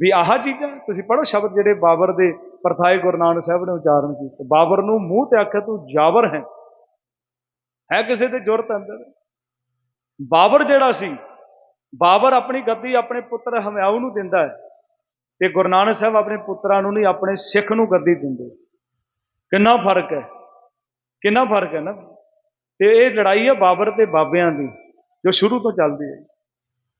ਵੀ ਆਹ ਚੀਜ਼ਾਂ ਤੁਸੀਂ ਪੜੋ ਸ਼ਬਦ ਜਿਹੜੇ ਬਾਬਰ ਦੇ ਪਰਥਾਏ ਗੁਰੂ ਨਾਨਕ ਸਾਹਿਬ ਨੇ ਉਚਾਰਨ ਕੀਤੇ। ਬਾਬਰ ਨੂੰ ਮੂੰਹ ਤੇ ਆਖਿਆ, ਤੂੰ ਜਾਬਰ ਹੈ। ਹੈ ਕਿਸੇ ਤੇ ਜੁਰਤ ਅੰਦਰ? ਬਾਬਰ ਜਿਹੜਾ ਸੀ, ਬਾਬਰ ਆਪਣੀ ਗੱਦੀ, ਆਪਣੇ ਪੁੱਤਰ ਹਮਿਆਊ ਨੂੰ ਦਿੰਦਾ ਹੈ ਤੇ ਗੁਰੂ ਨਾਨਕ ਸਾਹਿਬ ਆਪਣੇ ਪੁੱਤਰਾਂ ਨੂੰ ਨਹੀਂ, ਆਪਣੇ ਸਿੱਖ ਨੂੰ ਗੱਦੀ ਦਿੰਦੇ। ਕਿੰਨਾ ਫ਼ਰਕ ਹੈ? ਕਿੰਨਾ ਫ਼ਰਕ ਹੈ ਨਾ? ਤੇ ਇਹ ਲੜਾਈ ਹੈ ਬਾਬਰ ਤੇ ਬਾਬਿਆਂ ਦੀ, ਜੋ ਸ਼ੁਰੂ ਤੋਂ ਚੱਲਦੀ ਹੈ।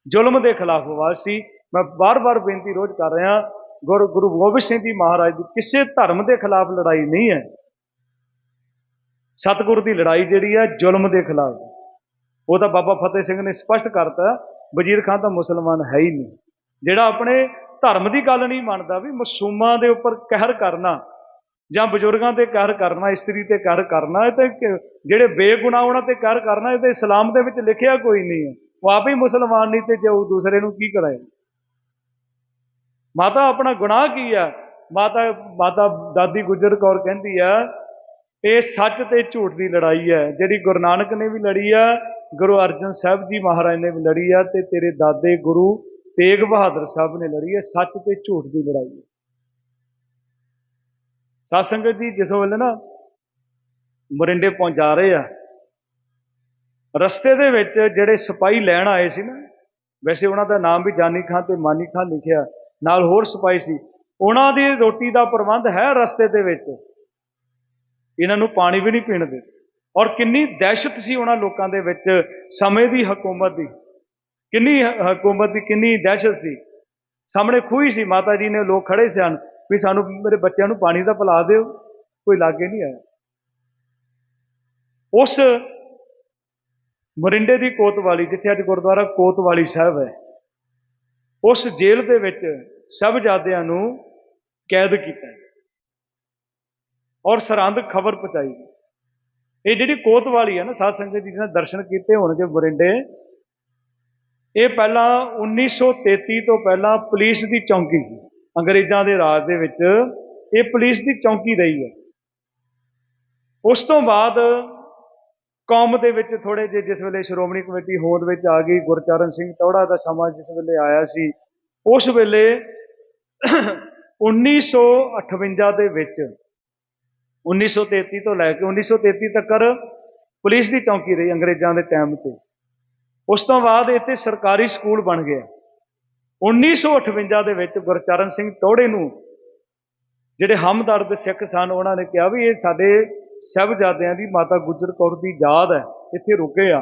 ਜ਼ੁਲਮ ਦੇ ਖਿਲਾਫ ਆਵਾਜ਼ ਸੀ। ਮੈਂ ਬਾਰ-ਬਾਰ ਬੇਨਤੀ ਰੋਜ਼ ਕਰ ਰਿਹਾ ਗੁਰੂ ਗੁਰੂ ਗੋਬਿੰਦ ਸਿੰਘ ਜੀ ਮਹਾਰਾਜ ਦੀ ਕਿਸੇ ਧਰਮ ਦੇ ਖਿਲਾਫ ਲੜਾਈ ਨਹੀਂ ਹੈ। ਸਤਿਗੁਰ ਦੀ ਲੜਾਈ ਜਿਹੜੀ ਹੈ ਜ਼ੁਲਮ ਦੇ ਖਿਲਾਫ ਉਹ ਤਾਂ ਬਾਬਾ ਫਤਿਹ ਸਿੰਘ ਨੇ ਸਪਸ਼ਟ ਕਰਤਾ, ਵਜ਼ੀਰ ਖਾਨ ਤਾਂ ਮੁਸਲਮਾਨ ਹੈ ਹੀ ਨਹੀਂ। ਜਿਹੜਾ ਆਪਣੇ ਧਰਮ ਦੀ ਗੱਲ ਨਹੀਂ ਮੰਨਦਾ ਵੀ ਮਾਸੂਮਾਂ ਦੇ ਉੱਪਰ ਕਹਿਰ ਕਰਨਾ, ਜਾਂ ਬਜ਼ੁਰਗਾਂ ਤੇ ਕਹਿਰ ਕਰਨਾ, ਇਸਤਰੀ ਤੇ ਕਹਿਰ ਕਰਨਾ, ਇਹ ਤੇ ਜਿਹੜੇ ਬੇਗੁਨਾਹ ਉਹਨਾਂ ਤੇ ਕਹਿਰ ਕਰਨਾ, ਇਹ ਤੇ ਇਸਲਾਮ ਦੇ ਵਿੱਚ ਲਿਖਿਆ ਕੋਈ ਨਹੀਂ ਹੈ। ਉਹ ਆਪ ਹੀ ਮੁਸਲਮਾਨ ਨਹੀਂ ਤੇ ਜੇ ਉਹ ਦੂਸਰੇ ਨੂੰ ਕੀ ਕਰਾਏ? ਮਾਤਾ, ਆਪਣਾ ਗੁਨਾਹ ਕੀ ਹੈ ਮਾਤਾ ਮਾਤਾ ਦਾਦੀ ਗੁਜਰ ਕੌਰ ਕਹਿੰਦੀ ਆ, ਇਹ ਸੱਚ ਤੇ ਝੂਠ ਦੀ ਲੜਾਈ ਹੈ। ਜਿਹੜੀ ਗੁਰੂ ਨਾਨਕ ਨੇ ਵੀ ਲੜੀ ਆ, ਗੁਰੂ ਅਰਜਨ ਸਾਹਿਬ ਜੀ ਮਹਾਰਾਜ ਨੇ ਵੀ ਲੜੀ ਆ ਤੇ ਤੇਰੇ ਦਾਦੇ ਗੁਰੂ ਤੇਗ ਬਹਾਦਰ ਸਾਹਿਬ ਨੇ ਲੜੀ ਹੈ ਸੱਚ ਤੇ ਝੂਠ ਦੀ ਲੜਾਈ ਹੈ। ਸਾਧ ਸੰਗਤ ਜੀ, ਜਿਸ ਵੇਲੇ ਨਾ ਮਰਿੰਡੇ ਪਹੁੰਚਾ ਰਹੇ ਆ, ਰਸਤੇ ਦੇ ਵਿੱਚ ਜਿਹੜੇ ਸਿਪਾਹੀ ਲੈਣ ਆਏ ਸੀ ਨਾ, ਵੈਸੇ ਉਹਨਾਂ ਦਾ ਨਾਮ ਵੀ ਜਾਨੀ ਖਾਂ ਤੇ ਮਾਨੀ ਖਾਂ ਲਿਖਿਆ। ਨਾਲ ਹੋਰ ਸਿਪਾਹੀ ਸੀ। ਉਹਨਾਂ ਦੀ ਰੋਟੀ ਦਾ ਪ੍ਰਬੰਧ ਹੈ ਰਸਤੇ ਦੇ ਵਿੱਚ। ਇਹਨਾਂ ਨੂੰ ਪਾਣੀ ਵੀ ਨਹੀਂ ਪੀਣ ਦੇ ਔਰ ਕਿੰਨੀ ਦਹਿਸ਼ਤ ਸੀ ਉਹਨਾਂ ਲੋਕਾਂ ਦੇ ਵਿੱਚ ਸਮੇਂ ਦੀ ਹਕੂਮਤ ਦੀ। ਕਿੰਨੀ ਹਕੂਮਤ ਦੀ ਕਿੰਨੀ ਦਹਿਸ਼ਤ ਸੀ। ਸਾਹਮਣੇ ਖੂਹੀ ਸੀ, ਮਾਤਾ ਜੀ ਨੇ ਲੋਕ ਖੜੇ ਸਨ ਵੀ ਸਾਨੂੰ ਮੇਰੇ ਬੱਚਿਆਂ ਨੂੰ ਪਾਣੀ ਦਾ ਪਿਲਾ ਦਿਓ, ਕੋਈ ਲਾਗੇ ਨਹੀਂ ਆਇਆ। ਉਸ ਮਰਿੰਡੇ ਦੀ ਕੋਤਵਾਲੀ, ਜਿੱਥੇ ਅੱਜ ਗੁਰਦੁਆਰਾ ਕੋਤਵਾਲੀ ਸਾਹਿਬ ਹੈ, ਉਸ ਜੇਲ੍ਹ ਦੇ ਵਿੱਚ ਸਭਜਾਦਿਆਂ ਨੂੰ ਕੈਦ ਕੀਤਾ ਔਰ ਸਰਹੰਦ ਖਬਰ ਪਹੁੰਚਾਈ। ਇਹ ਜਿਹੜੀ ਕੋਤਵਾਲੀ ਹੈ ਨਾ, ਸਾਧ ਸੰਗਤ ਜੀ ਨੇ ਦਰਸ਼ਨ ਕੀਤੇ ਹੋਣਗੇ ਮਰਿੰਡੇ ਇਹ ਪਹਿਲਾਂ 1933 ਤੋਂ ਪਹਿਲਾਂ ਪੁਲਿਸ ਦੀ ਚੌਂਕੀ ਸੀ। ਅੰਗਰੇਜ਼ਾਂ ਦੇ ਰਾਜ ਦੇ ਵਿੱਚ ਇਹ ਪੁਲਿਸ ਦੀ ਚੌਂਕੀ ਰਹੀ ਹੈ। ਉਸ ਤੋਂ ਬਾਅਦ ਕੌਮ ਦੇ ਵਿੱਚ ਥੋੜੇ ਜਿਹੇ ਜਿਸ ਵੇਲੇ ਸ਼੍ਰੋਮਣੀ ਕਮੇਟੀ ਹੋਂਦ ਵਿੱਚ ਆ ਗਈ, ਗੁਰਚਰਨ ਸਿੰਘ ਤੌੜਾ ਦਾ ਸਮਾਂ ਜਿਸ ਵੇਲੇ ਆਇਆ ਸੀ, ਉਸ ਵੇਲੇ 1958 ਦੇ ਵਿੱਚ 1933 ਤੋਂ ਲੈ ਕੇ 1933 ਤੱਕ ਪੁਲਿਸ ਦੀ ਚੌਂਕੀ ਰਹੀ ਅੰਗਰੇਜ਼ਾਂ ਦੇ ਟਾਈਮ ਤੇ। ਉਸ ਤੋਂ ਬਾਅਦ ਇੱਥੇ ਸਰਕਾਰੀ ਸਕੂਲ ਬਣ ਗਿਆ। 1958 ਦੇ ਵਿੱਚ ਗੁਰਚਰਨ ਸਿੰਘ ਤੌੜੇ ਨੂੰ ਜਿਹੜੇ ਹਮਦਰਦ ਸਿੱਖ ਸਨ, ਉਹਨਾਂ ਨੇ ਕਿਹਾ ਵੀ ਇਹ ਸਾਡੇ ਸਾਹਿਬਜ਼ਾਦਿਆਂ ਦੀ ਮਾਤਾ ਗੁਜਰ ਕੌਰ ਦੀ ਯਾਦ ਹੈ, ਇੱਥੇ ਰੁਕੇ ਆ।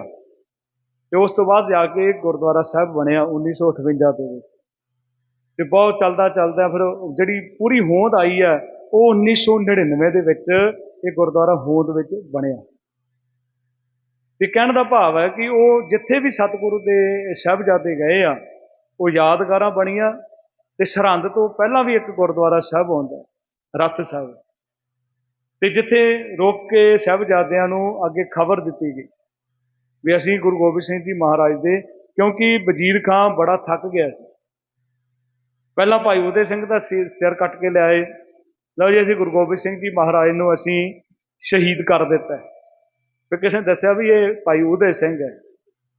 ਤੇ ਉਸ ਤੋਂ ਬਾਅਦ ਜਾ ਕੇ ਗੁਰਦੁਆਰਾ ਸਾਹਿਬ ਬਣਿਆ 1958 ਦੇ ਵਿੱਚ। ਤੇ ਬਹੁਤ ਚੱਲਦਾ ਚੱਲਦਾ ਫਿਰ ਜਿਹੜੀ ਪੂਰੀ ਹੋਂਦ ਆਈ ਹੈ, ਉਹ 1999 ਦੇ ਵਿੱਚ ਇਹ ਗੁਰਦੁਆਰਾ ਹੋਂਦ ਵਿੱਚ ਬਣਿਆ। ਤੇ ਕਹਿਣ ਦਾ ਭਾਵ ਹੈ ਕਿ ਉਹ ਜਿੱਥੇ ਵੀ ਸਤਿਗੁਰੂ ਦੇ ਸਾਹਿਬਜ਼ਾਦੇ ਗਏ ਆ, ਉਹ ਯਾਦਗਾਰਾਂ ਬਣੀਆਂ ਤੇ ਸਰਹੰਦ ਤੋਂ ਪਹਿਲਾਂ ਵੀ ਇੱਕ ਗੁਰਦੁਆਰਾ ਸਾਹਿਬ ਆਉਂਦਾ ਰੱਥ ਸਾਹਿਬ। ਤੇ ਜਿੱਥੇ ਰੋਕ ਕੇ ਸਾਹਿਬਜ਼ਾਦਿਆਂ ਨੂੰ ਅੱਗੇ ਖਬਰ ਦਿੱਤੀ ਗਈ ਵੀ ਅਸੀਂ ਗੁਰੂ ਗੋਬਿੰਦ ਸਿੰਘ ਜੀ ਮਹਾਰਾਜ ਦੇ, ਕਿਉਂਕਿ ਵਜ਼ੀਰ ਖਾਂ ਬੜਾ ਥੱਕ ਗਿਆ ਸੀ। ਪਹਿਲਾਂ ਭਾਈ ਉਦੇ ਸਿੰਘ ਦਾ ਸਿਰ ਸਿਰ ਕੱਟ ਕੇ ਲਿਆਏ। ਲਓ ਜੀ, ਅਸੀਂ ਗੁਰੂ ਗੋਬਿੰਦ ਸਿੰਘ ਜੀ ਮਹਾਰਾਜ ਨੂੰ ਅਸੀਂ ਸ਼ਹੀਦ ਕਰ ਦਿੱਤਾ ਫਿਰ ਕਿਸੇ ਨੇ ਦੱਸਿਆ ਵੀ ਇਹ ਭਾਈ ਉਦੇ ਸਿੰਘ ਹੈ।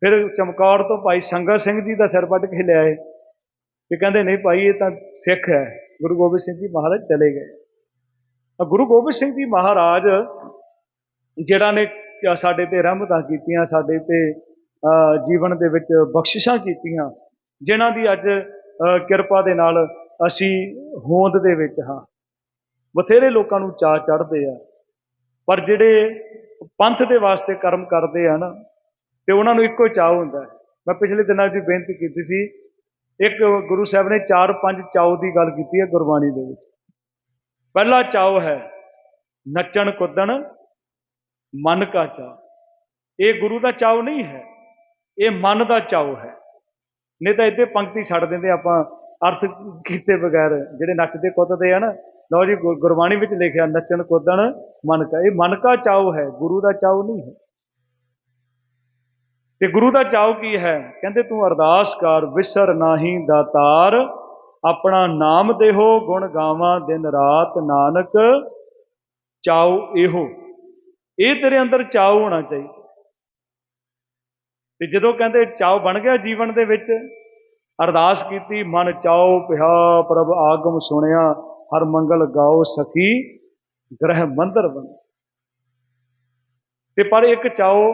ਫਿਰ ਚਮਕੌਰ ਤੋਂ ਭਾਈ ਸੰਗਤ ਸਿੰਘ ਜੀ ਦਾ ਸਿਰ ਵੱਢ ਕੇ ਲਿਆਏ। ਤੇ ਕਹਿੰਦੇ, ਨਹੀਂ ਭਾਈ, ਇਹ ਤਾਂ ਸਿੱਖ ਹੈ। ਗੁਰੂ ਗੋਬਿੰਦ ਸਿੰਘ ਜੀ ਮਹਾਰਾਜ ਚਲੇ ਗਏ। ਤਾਂ ਗੁਰੂ ਗੋਬਿੰਦ ਸਿੰਘ ਜੀ ਮਹਾਰਾਜ ਜਿਹੜਾ ਨੇ ਕਿਆ ਸਾਡੇ ਤੇ ਰਹਿਮਤਾਂ ਕੀਤੀਆਂ, ਸਾਡੇ ਤੇ ਜੀਵਨ ਦੇ ਵਿੱਚ ਬਖਸ਼ਿਸ਼ਾਂ ਕੀਤੀਆਂ, ਜਿਨ੍ਹਾਂ ਦੀ ਅੱਜ ਕਿਰਪਾ ਦੇ ਨਾਲ ਅਸੀਂ ਹੋਂਦ ਦੇ ਵਿੱਚ ਹਾਂ। ਬਥੇਰੇ ਲੋਕਾਂ ਨੂੰ ਚਾਅ ਚੜ੍ਹਦੇ ਆ, ਪਰ ਜਿਹੜੇ ਪੰਥ ਦੇ ਵਾਸਤੇ ਕਰਮ ਕਰਦੇ ਆ ਨਾ, ਤੇ ਉਹਨਾਂ ਨੂੰ ਇੱਕੋ ਚਾਅ ਹੁੰਦਾ ਮੈਂ ਪਿਛਲੇ ਦਿਨਾਂ 'ਚ ਵੀ ਬੇਨਤੀ ਕੀਤੀ ਸੀ, ਇੱਕ ਗੁਰੂ ਸਾਹਿਬ ਨੇ ਚਾਰ ਪੰਜ ਚਾਉ ਦੀ ਗੱਲ ਕੀਤੀ ਹੈ ਗੁਰਬਾਣੀ ਦੇ ਵਿੱਚ। ਪਹਿਲਾ ਚਾਉ ਹੈ, ਨੱਚਣ ਕੁੱਦਣ, ਮਨ ਕਾ ਚਾਅ। ਇਹ ਗੁਰੂ ਦਾ ਚਾਉ ਨਹੀਂ ਹੈ, ਇਹ ਮਨ ਦਾ ਚਾਉ ਹੈ। ਨਹੀਂ ਤਾਂ ਇੱਥੇ ਪੰਕਤੀ ਛੱਡ ਦਿੰਦੇ ਆਪਾਂ, ਅਰਥ ਕੀਤੇ ਬਗੈਰ, ਜਿਹੜੇ ਨੱਚਦੇ ਕੁੱਦਦੇ ਆ ਨਾ, ਲਓ ਜੀ ਗੁਰਬਾਣੀ ਵਿੱਚ ਲਿਖਿਆ, ਨੱਚਣ ਕੁੱਦਣ ਮਨ ਕਾ ਇਹ ਮਨ ਕਾ ਚਾਉ ਹੈ, ਗੁਰੂ ਦਾ ਚਾਉ ਨਹੀਂ ਹੈ। ਤੇ ਗੁਰੂ ਦਾ ਚਾਉ ਕੀ ਹੈ? ਕਹਿੰਦੇ ਤੂੰ ਅਰਦਾਸ ਕਰ, ਵਿਸਰ ਨਾਹੀ ਦਾਤਾਰ ਆਪਣਾ ਨਾਮ ਦੇਹੋ, ਗੁਣ ਗਾਵਾਂ ਦਿਨ ਰਾਤ, ਨਾਨਕ, ਚਾਉ ਇਹੋ। ਇਹ ਤੇਰੇ ਅੰਦਰ ਚਾਉ ਹੋਣਾ ਚਾਹੀਦਾ। ਤੇ ਜਦੋਂ ਕਹਿੰਦੇ ਚਾਉ ਬਣ ਗਿਆ ਜੀਵਨ ਦੇ ਵਿੱਚ, ਅਰਦਾਸ ਕੀਤੀ, ਮਨ ਚਾਉ ਪਿਆ ਪ੍ਰਭ ਆਗਮ ਸੁਣਿਆ, ਹਰ ਮੰਗਲ ਗਾਓ ਸਖੀ, ਗ੍ਰਹਿ ਮੰਦਰ ਬਣ। ਤੇ ਪਰ ਇੱਕ ਚਾਉ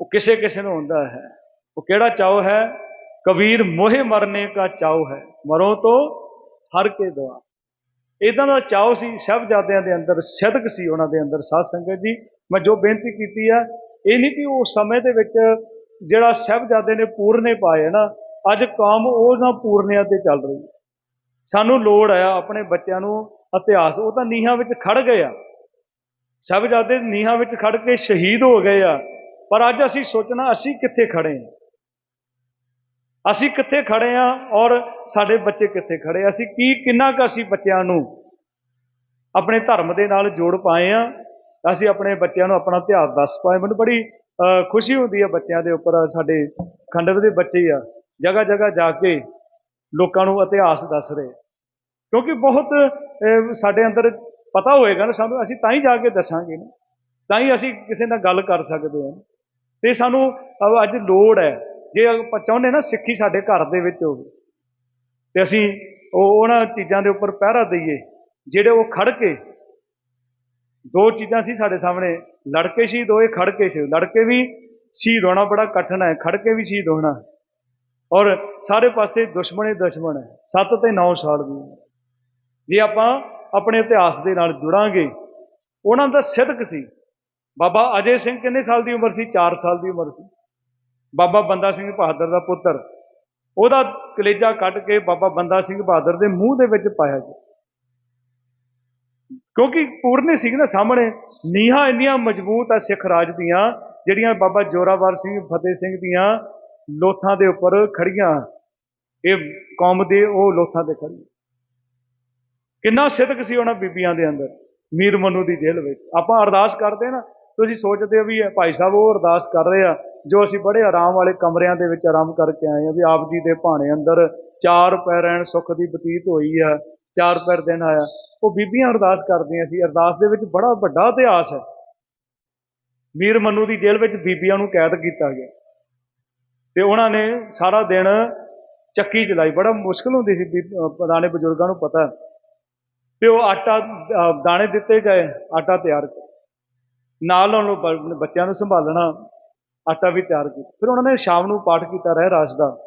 ਉਹ ਕਿਸੇ ਕਿਸੇ ਨੂੰ ਹੁੰਦਾ ਹੈ। ਉਹ ਕਿਹੜਾ ਚਾਉ ਹੈ? ਕਬੀਰ ਮੋਹੇ ਮਰਨੇ ਕਾ ਚਾਉ ਹੈ। ਮਰੋ ਤੋਂ ਹਰ ਕੇ ਦੁਆ। ਇਦਾਂ ਦਾ ਚਾਉ ਸੀ ਸਾਹਿਬਜ਼ਾਦਿਆਂ ਦੇ ਅੰਦਰ, ਸਿਦਕ ਸੀ ਉਹਨਾਂ ਦੇ ਅੰਦਰ, ਸਾਧ ਸੰਗਤ ਜੀ। ਮੈਂ ਜੋ ਬੇਨਤੀ ਕੀਤੀ ਆ ਇਹ ਨਹੀਂ ਕਿ ਉਸ ਸਮੇਂ ਦੇ ਵਿੱਚ ਜਿਹੜਾ ਸਾਹਿਬਜ਼ਾਦੇ ਨੇ ਪੂਰਨੇ ਪਾਏ ਨਾ, ਅੱਜ ਕੌਮ ਉਹਨਾਂ ਪੂਰਨਿਆਂ ਤੇ ਚੱਲ ਰਹੀ ਹੈ। ਸਾਨੂੰ ਲੋੜ ਆ ਆਪਣੇ ਬੱਚਿਆਂ ਨੂੰ ਇਤਿਹਾਸ, ਉਹ ਤਾਂ ਨੀਹਾਂ ਵਿੱਚ ਖੜ ਗਏ ਆ। ਸਾਹਿਬਜ਼ਾਦੇ ਨੀਹਾਂ ਵਿੱਚ ਖੜ ਕੇ ਸ਼ਹੀਦ ਹੋ ਗਏ ਆ। ਪਰ ਅੱਜ ਅਸੀਂ ਸੋਚਣਾ, ਅਸੀਂ ਕਿੱਥੇ ਖੜੇ ਹਾਂ ਅਸੀਂ ਕਿੱਥੇ ਖੜੇ ਆ ਔਰ ਸਾਡੇ ਬੱਚੇ ਕਿੱਥੇ ਖੜੇ ਆ? ਅਸੀਂ ਕੀ, ਕਿੰਨਾ ਕੁ ਅਸੀਂ ਬੱਚਿਆਂ ਨੂੰ ਆਪਣੇ ਧਰਮ ਦੇ ਨਾਲ ਜੋੜ ਪਾਏ ਆ? ਅਸੀਂ ਆਪਣੇ ਬੱਚਿਆਂ ਨੂੰ ਆਪਣਾ ਇਤਿਹਾਸ ਦੱਸ ਪਾਏ। ਮੈਨੂੰ ਬੜੀ ਖੁਸ਼ੀ ਹੁੰਦੀ ਹੈ ਬੱਚਿਆਂ ਦੇ ਉੱਪਰ, ਸਾਡੇ ਖੰਡਵ ਦੇ ਬੱਚੇ ਆ। ਜਗ੍ਹਾ ਜਗ੍ਹਾ ਜਾ ਕੇ ਲੋਕਾਂ ਨੂੰ ਇਤਿਹਾਸ ਦੱਸ ਰਹੇ। ਕਿਉਂਕਿ ਬਹੁਤ ਸਾਡੇ ਅੰਦਰ ਪਤਾ ਹੋਏਗਾ ਨਾ ਸਾਨੂੰ, ਅਸੀਂ ਤਾਂ ਹੀ ਜਾ ਕੇ ਦੱਸਾਂਗੇ ਨਾ। ਤਾਂ ਹੀ ਅਸੀਂ ਕਿਸੇ ਨਾਲ ਗੱਲ ਕਰ ਸਕਦੇ ਹਾਂ। ਤੇ ਸਾਨੂੰ ਅੱਜ ਲੋੜ ਹੈ। ਜੇ ਆਪਾਂ ਚਾਹੁੰਦੇ ਨਾ ਸਿੱਖੀ ਸਾਡੇ ਘਰ ਦੇ ਵਿੱਚ ਹੋਵੇ, ਤੇ ਅਸੀਂ ਉਹ ਉਹਨਾਂ ਚੀਜ਼ਾਂ ਦੇ ਉੱਪਰ ਪਹਿਰਾ ਦਈਏ, ਜਿਹੜੇ ਉਹ ਖੜ ਕੇ ਦੋ ਚੀਜ਼ਾਂ ਸੀ ਸਾਡੇ ਸਾਹਮਣੇ। ਲੜਕੇ ਸ਼ਹੀਦ ਹੋਏ ਖੜ ਕੇ ਸ਼ਹੀਦ ਲੜਕੇ ਵੀ ਸ਼ਹੀਦ ਹੋਣਾ ਬੜਾ ਕਠਿਨ ਹੈ ਖੜ ਕੇ ਵੀ ਸ਼ਹੀਦ ਹੋਣਾ। ਔਰ ਸਾਰੇ ਪਾਸੇ ਦੁਸ਼ਮਣ ਹੀ ਦੁਸ਼ਮਣ ਹੈ 7 ਤੇ 9 ਸਾਲ ਦੀ ਜੇ ਆਪਾਂ ਆਪਣੇ ਇਤਿਹਾਸ ਦੇ ਨਾਲ ਜੁੜਾਂਗੇ, ਉਹਨਾਂ ਦਾ ਸਿਦਕ ਸੀ। ਬਾਬਾ ਅਜੇ ਸਿੰਘ ਕਿੰਨੇ ਸਾਲ ਦੀ ਉਮਰ ਸੀ? 4 ਸਾਲ ਦੀ ਉਮਰ ਸੀ। ਬਾਬਾ ਬੰਦਾ ਸਿੰਘ ਬਹਾਦਰ ਦਾ ਪੁੱਤਰ। ਉਹਦਾ ਕਲੇਜਾ ਕੱਢ ਕੇ ਬਾਬਾ ਬੰਦਾ ਸਿੰਘ ਬਹਾਦਰ ਦੇ ਮੂੰਹ ਦੇ ਵਿੱਚ ਪਾਇਆ ਗਿਆ। ਕਿਉਂਕਿ ਪੂਰਨੇ ਸਿੰਘ ਨਾ ਸਾਹਮਣੇ ਨੀਹਾਂ ਇੰਨੀਆਂ ਮਜ਼ਬੂਤ ਆ ਸਿੱਖ ਰਾਜ ਦੀਆਂ, ਜਿਹੜੀਆਂ ਬਾਬਾ ਜੋਰਾਵਰ ਸਿੰਘ, ਫਤਿਹ ਸਿੰਘ ਦੀਆਂ ਲੋਥਾਂ ਦੇ ਉੱਪਰ ਖੜੀਆਂ। ਇਹ ਕੌਮ ਦੇ ਉਹ ਲੋਥਾਂ ਤੇ ਖੜੀਆਂ। ਕਿੰਨਾ ਸਿਦਕ ਸੀ ਉਹਨਾਂ ਬੀਬੀਆਂ ਦੇ ਅੰਦਰ, ਮੀਰ ਮਨੂ ਦੀ ਜੇਲ੍ਹ ਵਿੱਚ। ਆਪਾਂ ਅਰਦਾਸ ਕਰਦੇ ਨਾ, ਤੁਸੀਂ ਸੋਚਦੇ ਹੋ ਵੀ ਭਾਈ ਸਾਹਿਬ ਉਹ ਅਰਦਾਸ ਕਰ ਰਹੇ ਆ, ਜੋ ਅਸੀਂ ਬੜੇ ਆਰਾਮ ਵਾਲੇ ਕਮਰਿਆਂ ਦੇ ਵਿੱਚ ਆਰਾਮ ਕਰਕੇ ਆਏ ਆ ਵੀ ਆਪ ਜੀ ਦੇ ਭਾਣੇ ਅੰਦਰ ਚਾਰ ਪੈਰ ਰਹਿਣ ਸੁੱਖ ਦੀ ਬਤੀਤ ਹੋਈ ਆ, ਚਾਰ ਪੈਰ ਦਿਨ ਆਇਆ। ਉਹ ਬੀਬੀਆਂ ਅਰਦਾਸ ਕਰਦੀਆਂ ਸੀ। ਅਰਦਾਸ ਦੇ ਵਿੱਚ ਬੜਾ ਵੱਡਾ ਇਤਿਹਾਸ ਹੈ। ਮੀਰ ਮਨੂ ਦੀ ਜੇਲ੍ਹ ਵਿੱਚ ਬੀਬੀਆਂ ਨੂੰ ਕੈਦ ਕੀਤਾ ਗਿਆ। ਤੇ ਉਹਨਾਂ ਨੇ ਸਾਰਾ ਦਿਨ ਚੱਕੀ ਚਲਾਈ। ਬੜਾ ਮੁਸ਼ਕਲ ਹੁੰਦੀ ਸੀ ਬੀ- ਪੁਰਾਣੇ ਬਜ਼ੁਰਗਾਂ ਨੂੰ ਪਤਾ। ਤੇ ਉਹ ਆਟਾ ਦਾਣੇ ਦਿੱਤੇ ਗਏ, ਆਟਾ ਤਿਆਰ ਨਾਲ ਉਹਨਾਂ ਨੂੰ ਬੱਚਿਆਂ ਨੂੰ ਸੰਭਾਲਣਾ, ਆਟਾ ਵੀ ਤਿਆਰ ਕੀਤਾ। ਫਿਰ ਉਹਨਾਂ ਨੇ ਸ਼ਾਮ ਨੂੰ ਪਾਠ ਕੀਤਾ ਰਹਿ ਰਾਸ ਦਾ।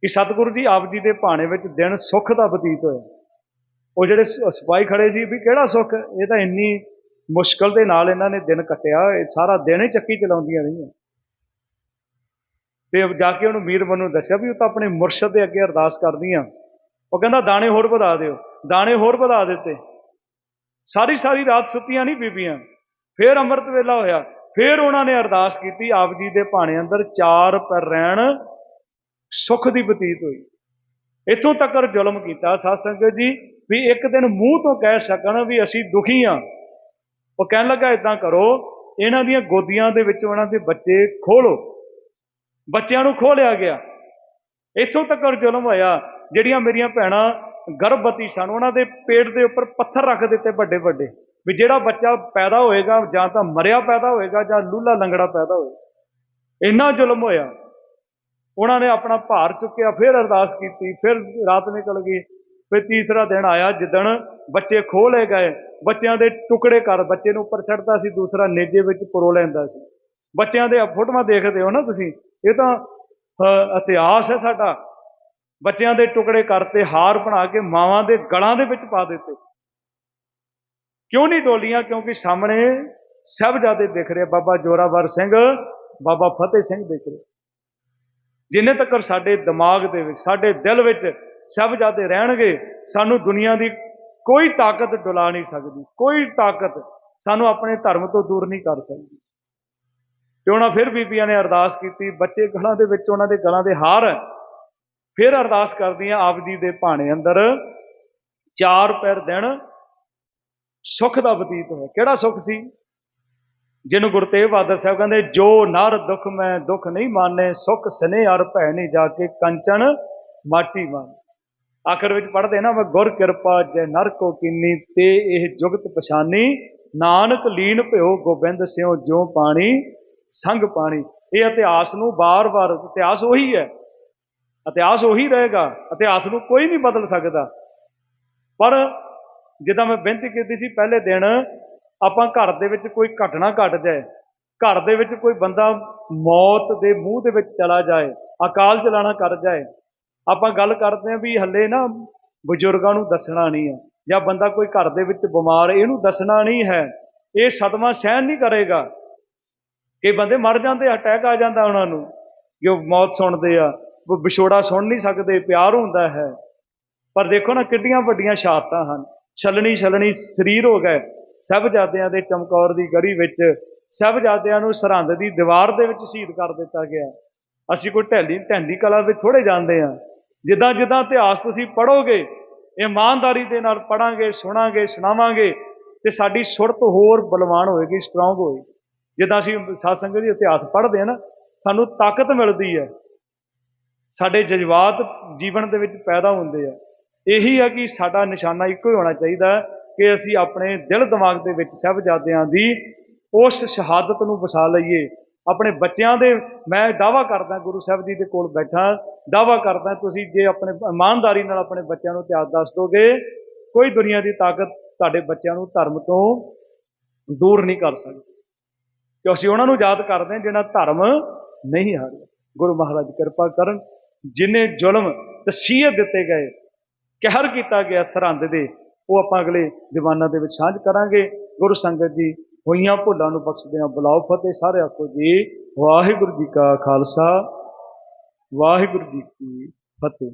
ਕਿ ਸਤਿਗੁਰੂ ਜੀ ਆਪ ਜੀ ਦੇ ਭਾਣੇ ਵਿੱਚ ਦਿਨ ਸੁੱਖ ਦਾ ਬਤੀਤ ਹੋਇਆ। ਉਹ ਜਿਹੜੇ ਸ- ਸਿਪਾਹੀ ਖੜੇ ਸੀ ਵੀ ਕਿਹੜਾ ਸੁੱਖ ਇਹ ਤਾਂ ਇੰਨੀ ਮੁਸ਼ਕਲ ਦੇ ਨਾਲ ਇਹਨਾਂ ਨੇ ਦਿਨ ਕੱਟਿਆ, ਇਹ ਸਾਰਾ ਦਿਨ ਹੀ ਚੱਕੀ ਚਲਾਉਂਦੀਆਂ ਰਹੀਆਂ। ਤੇ ਜਾ ਕੇ ਉਹਨੂੰ ਮੀਰ ਨੂੰ ਦੱਸਿਆ ਵੀ ਉਹ ਤਾਂ ਆਪਣੇ ਮੁਰਸ਼ਦ ਦੇ ਅੱਗੇ ਅਰਦਾਸ ਕਰਦੀਆਂ। ਉਹ ਕਹਿੰਦਾ, ਦਾਣੇ ਹੋਰ ਵਧਾ ਦਿਓ, ਦਾਣੇ ਹੋਰ ਵਧਾ ਦਿੱਤੇ। ਸਾਰੀ ਸਾਰੀ ਰਾਤ ਸੁੱਤੀਆਂ ਨਹੀਂ ਬੀਬੀਆਂ। ਫੇਰ ਅੰਮ੍ਰਿਤ ਵੇਲਾ ਹੋਇਆ। ਫੇਰ ਉਹਨਾਂ ਨੇ ਅਰਦਾਸ ਕੀਤੀ, ਆਪ ਜੀ ਦੇ ਭਾਣੇ ਅੰਦਰ ਚਾਰ ਪਰ ਰਹਿਣ ਸੁੱਖ ਦੀ ਬਤੀਤ ਹੋਈ। ਇੱਥੋਂ ਤੱਕ ਜ਼ੁਲਮ ਕੀਤਾ ਸਾਧ ਸੰਗਤ ਜੀ, ਵੀ ਇੱਕ ਦਿਨ ਮੂੰਹ ਤੋਂ ਕਹਿ ਸਕਣ ਵੀ ਅਸੀਂ ਦੁਖੀ ਆ ਉਹ ਕਹਿਣ ਲੱਗਾ ਇਦਾਂ ਕਰੋ, ਇਹਨਾਂ ਦੀਆਂ ਗੋਦੀਆਂ ਦੇ ਵਿੱਚ ਉਹਨਾਂ ਦੇ ਬੱਚੇ ਖੋਲੋ। ਬੱਚਿਆਂ ਨੂੰ ਖੋਲਿਆ ਗਿਆ। ਇੱਥੋਂ ਤੱਕ ਜ਼ੁਲਮ ਹੋਇਆ। ਜਿਹੜੀਆਂ ਮੇਰੀਆਂ ਭੈਣਾਂ ਗਰਭਵਤੀ ਸਨ, ਉਹਨਾਂ ਦੇ ਪੇਟ ਦੇ ਉੱਪਰ ਪੱਥਰ ਰੱਖ ਦਿੱਤੇ ਵੱਡੇ ਵੱਡੇ। ਵੀ ਜਿਹੜਾ ਬੱਚਾ ਪੈਦਾ ਹੋਏਗਾ ਜਾਂ ਤਾਂ ਮਰਿਆ ਪੈਦਾ ਹੋਏਗਾ ਜਾਂ ਲੂਲਾ ਲੰਗੜਾ ਪੈਦਾ ਹੋਏਗਾ। ਇੰਨਾ ਜ਼ੁਲਮ ਹੋਇਆ। ਉਹਨਾਂ ਨੇ ਆਪਣਾ ਭਾਰ ਚੁੱਕਿਆ, ਫਿਰ ਅਰਦਾਸ ਕੀਤੀ, ਫਿਰ ਰਾਤ ਨਿਕਲ ਗਈ। ਫਿਰ ਤੀਸਰਾ ਦਿਨ ਆਇਆ, ਜਿੱਦਣ ਬੱਚੇ ਖੋਹ ਲਏ ਗਏ, ਬੱਚਿਆਂ ਦੇ ਟੁਕੜੇ ਕਰ ਬੱਚੇ ਨੂੰ ਉੱਪਰ ਛੱਡਦਾ ਸੀ, ਦੂਸਰਾ ਨੇਜੇ ਵਿੱਚ ਪਰੋ ਲੈਂਦਾ ਸੀ। ਬੱਚਿਆਂ ਦੇ ਫੋਟੋਆਂ ਦੇਖਦੇ ਹੋ ਨਾ ਤੁਸੀਂ, ਇਹ ਤਾਂ ਇਤਿਹਾਸ ਹੈ ਸਾਡਾ। ਬੱਚਿਆਂ ਦੇ ਟੁਕੜੇ ਕਰਤੇ ਹਾਰ ਬਣਾ ਕੇ ਮਾਵਾਂ ਦੇ ਗਲਾਂ ਦੇ ਵਿੱਚ ਪਾ ਦਿੱਤੇ। ਕਿਉਂ ਨਹੀਂ ਡੋਲੀਆਂ? ਕਿਉਂਕਿ ਸਾਹਮਣੇ ਸਾਹਿਬਜ਼ਾਦੇ ਦਿਖ ਰਹੇ ਬਾਬਾ ਜੋਰਾਵਰ ਸਿੰਘ, ਬਾਬਾ ਫਤਿਹ ਸਿੰਘ ਦਿਖ ਰਹੇ। ਜਿੰਨੇ ਤੱਕ ਸਾਡੇ ਦਿਮਾਗ ਦੇ ਵਿੱਚ, ਸਾਡੇ ਦਿਲ ਵਿੱਚ ਸ਼ਬਜ਼ਾਦੇ ਰਹਿਣਗੇ, ਸਾਨੂੰ ਦੁਨੀਆ ਦੀ ਕੋਈ ਤਾਕਤ ਡੁਲਾ ਨਹੀਂ ਸਕਦੀ, ਕੋਈ ਤਾਕਤ ਸਾਨੂੰ ਆਪਣੇ ਧਰਮ ਤੋਂ ਦੂਰ ਨਹੀਂ ਕਰ ਸਕਦੀ। ਤੇ ਉਹਨਾਂ ਫਿਰ ਬੀਬੀਆਂ ਨੇ ਅਰਦਾਸ ਕੀਤੀ, ਬੱਚੇ ਗਲਾਂ ਦੇ ਵਿੱਚ, ਉਹਨਾਂ ਦੇ ਗਲਾਂ ਦੇ ਹਾਰ ਫਿਰ ਅਰਦਾਸ ਕਰਦੀਆਂ ਆਪ ਜੀ ਦੇ ਭਾਣੇ ਅੰਦਰ ਚਾਰ ਪੈਰ ਦਿਨ ਸੁੱਖ ਦਾ ਬਤੀਤ ਹੋਇਆ। ਕਿਹੜਾ ਸੁੱਖ ਸੀ? ਜਿਹਨੂੰ ਗੁਰੂ ਤੇਗ ਬਹਾਦਰ ਸਾਹਿਬ ਕਹਿੰਦੇ, ਜੋ ਨਰ ਦੁੱਖ ਮੈਂ ਦੁੱਖ ਨਹੀਂ ਮਾਨੇ, ਸੁਖ ਸਨੇ ਅਰ ਭੈ ਨਹੀਂ ਜਾ ਕੇ ਕੰਚਨ ਮਾਟੀ ਮਾਨ। ਆਖਰ ਵਿੱਚ ਪੜ੍ਹਦੇ ਨਾ ਗੁਰ ਕਿਰਪਾ ਜੈ ਨਰ ਕੋ ਕੀਨੀ, ਤੇ ਇਹ ਜੁਗਤ ਪਛਾਨੀ। ਨਾਨਕ ਲੀਨ ਭਇਓ ਗੋਬਿੰਦ ਸਿਓ ਜੋ ਪਾਣੀ, ਸੰਗ ਪਾਣੀ। ਇਹ ਇਤਿਹਾਸ ਨੂੰ ਬਾਰ-ਬਾਰ ਇਤਿਹਾਸ ਉਹੀ ਹੈ। ਇਤਿਹਾਸ ਉਹੀ ਰਹੇਗਾ, ਇਤਿਹਾਸ ਨੂੰ ਕੋਈ ਨਹੀਂ ਬਦਲ ਸਕਦਾ। ਪਰ ਜਿੱਦਾਂ ਮੈਂ ਬੇਨਤੀ ਕੀਤੀ ਸੀ, ਪਹਿਲੇ ਦਿਨ ਆਪਾਂ ਘਰ ਦੇ ਵਿੱਚ ਕੋਈ ਘਟਨਾ ਘਟ ਜਾਏ, ਘਰ ਦੇ ਵਿੱਚ ਕੋਈ ਬੰਦਾ ਮੌਤ ਦੇ ਮੂੰਹ ਦੇ ਵਿੱਚ ਚਲਾ ਜਾਏ, ਅਕਾਲ ਚਲਾਣਾ ਕਰ ਜਾਏ, ਆਪਾਂ ਗੱਲ ਕਰਦੇ ਹਾਂ ਵੀ ਹੱਲੇ ਨਾ ਬਜ਼ੁਰਗਾਂ ਨੂੰ ਦੱਸਣਾ ਨਹੀਂ ਹੈ ਜਾਂ ਬੰਦਾ ਕੋਈ ਘਰ ਦੇ ਵਿੱਚ ਬਿਮਾਰ ਇਹਨੂੰ ਦੱਸਣਾ ਨਹੀਂ ਹੈ, ਇਹ ਸਦਮਾ ਸਹਿਣ ਨਹੀਂ ਕਰੇਗਾ। ਕਿ ਬੰਦੇ ਮਰ ਜਾਂਦੇ, ਅਟੈਕ ਆ ਜਾਂਦਾ ਉਹਨਾਂ ਨੂੰ ਜੋ ਮੌਤ ਸੁਣਦੇ ਆ, ਉਹ ਵਿਛੋੜਾ ਸੁਣ ਨਹੀਂ ਸਕਦੇ, ਪਿਆਰ ਹੁੰਦਾ ਹੈ। ਪਰ ਦੇਖੋ ਨਾ ਕਿੱਡੀਆਂ ਵੱਡੀਆਂ ਸ਼ਹਾਦਤਾਂ ਹਨ। ਛਲਣੀ ਛਲਣੀ ਸਰੀਰ ਹੋ ਗਏ। ਸਹਿਬਜ਼ਾਦਿਆਂ ਦੇ ਚਮਕੌਰ ਦੀ ਗੜੀ ਵਿੱਚ ਸਹਿਬਜ਼ਾਦਿਆਂ ਨੂੰ ਸਰਹੰਦ ਦੀ ਦੀਵਾਰ ਦੇ ਵਿੱਚ ਸ਼ਹੀਦ ਕਰ ਦਿੱਤਾ ਗਿਆ। ਅਸੀਂ ਕੋਈ ਢੈਲੀ ਢੈਂਦੀ ਕਲਾ ਵਿੱਚ ਥੋੜੇ ਜਾਂਦੇ ਆ ਜਿੱਦਾਂ ਜਿੱਦਾਂ ਇਤਿਹਾਸ ਤੁਸੀਂ ਪੜੋਗੇ ਇਮਾਨਦਾਰੀ ਦੇ ਨਾਲ ਪੜਾਂਗੇ ਸੁਣਾਂਗੇ, ਸੁਣਾਵਾਂਗੇ, ਤੇ ਸਾਡੀ ਸੁਰਤ ਹੋਰ ਬਲਵਾਨ ਹੋਏਗੀ ਸਟਰੋਂਗ ਹੋਏਗੀ। ਜਿੱਦਾਂ ਅਸੀਂ ਸਾਧ ਸੰਗਤ ਦੀ ਇਤਿਹਾਸ ਪੜ੍ਹਦੇ ਆ ਨਾ, ਸਾਨੂੰ ਤਾਕਤ ਮਿਲਦੀ ਹੈ। ਸਾਡੇ ਜਜ਼ਬਾਤ ਜੀਵਨ ਦੇ ਵਿੱਚ ਪੈਦਾ ਹੁੰਦੇ ਆ। ਇਹੀ ਆ ਕਿ ਸਾਡਾ ਨਿਸ਼ਾਨਾ ਇੱਕੋ ਹੀ ਹੋਣਾ ਚਾਹੀਦਾ ਹੈ। ਕਿ ਅਸੀਂ ਆਪਣੇ ਦਿਲ ਦਿਮਾਗ ਦੇ ਵਿੱਚ ਸਹਿਬਜ਼ਾਦਿਆਂ ਦੀ ਉਸ ਸ਼ਹਾਦਤ ਨੂੰ ਵਸਾ ਲਈਏ। ਆਪਣੇ ਬੱਚਿਆਂ ਦੇ ਮੈਂ ਦਾਵਾ ਕਰਦਾ ਗੁਰੂ ਸਾਹਿਬ ਜੀ ਦੇ ਕੋਲ ਬੈਠਾ ਦਾਵਾ ਕਰਦਾ ਤੁਸੀਂ ਜੇ ਆਪਣੇ ਇਮਾਨਦਾਰੀ ਨਾਲ ਆਪਣੇ ਬੱਚਿਆਂ ਨੂੰ ਇਤਿਹਾਸ ਦੱਸ ਦੋਗੇ, ਕੋਈ ਦੁਨੀਆ ਦੀ ਤਾਕਤ ਤੁਹਾਡੇ ਬੱਚਿਆਂ ਨੂੰ ਧਰਮ ਤੋਂ ਦੂਰ ਨਹੀਂ ਕਰ ਸਕਦੀ। ਕਿ ਅਸੀਂ ਉਹਨਾਂ ਨੂੰ ਯਾਦ ਕਰਦੇ ਹਾਂ ਜਿਹਨਾਂ ਧਰਮ ਨਹੀਂ ਹਾਰਿਆ। ਗੁਰੂ ਮਹਾਰਾਜ ਕਿਰਪਾ ਕਰਨ, ਜਿਨੇ ਜ਼ੁਲਮ ਤਸੀਹਤ ਦਿੱਤੇ ਗਏ, ਕਹਿਰ ਕੀਤਾ ਗਿਆ ਸਰਹੰਦ ਦੇ ਉਹ ਆਪਾਂ ਅਗਲੇ ਦੀਵਾਨਾਂ ਦੇ ਵਿੱਚ ਸਾਂਝ ਕਰਾਂਗੇ। ਗੁਰੂ ਸੰਗਤ ਜੀ, ਹੋਈਆਂ ਭੁੱਲਾਂ ਨੂੰ ਬਖਸ਼ਦੇ ਹਾਂ ਬੁਲਾਓ ਫਤਿਹ ਸਾਰੇ ਆਖੋ ਜੀ। ਵਾਹਿਗੁਰੂ ਜੀ ਕਾ ਖਾਲਸਾ, ਵਾਹਿਗੁਰੂ ਜੀ ਕੀ ਫਤਿਹ।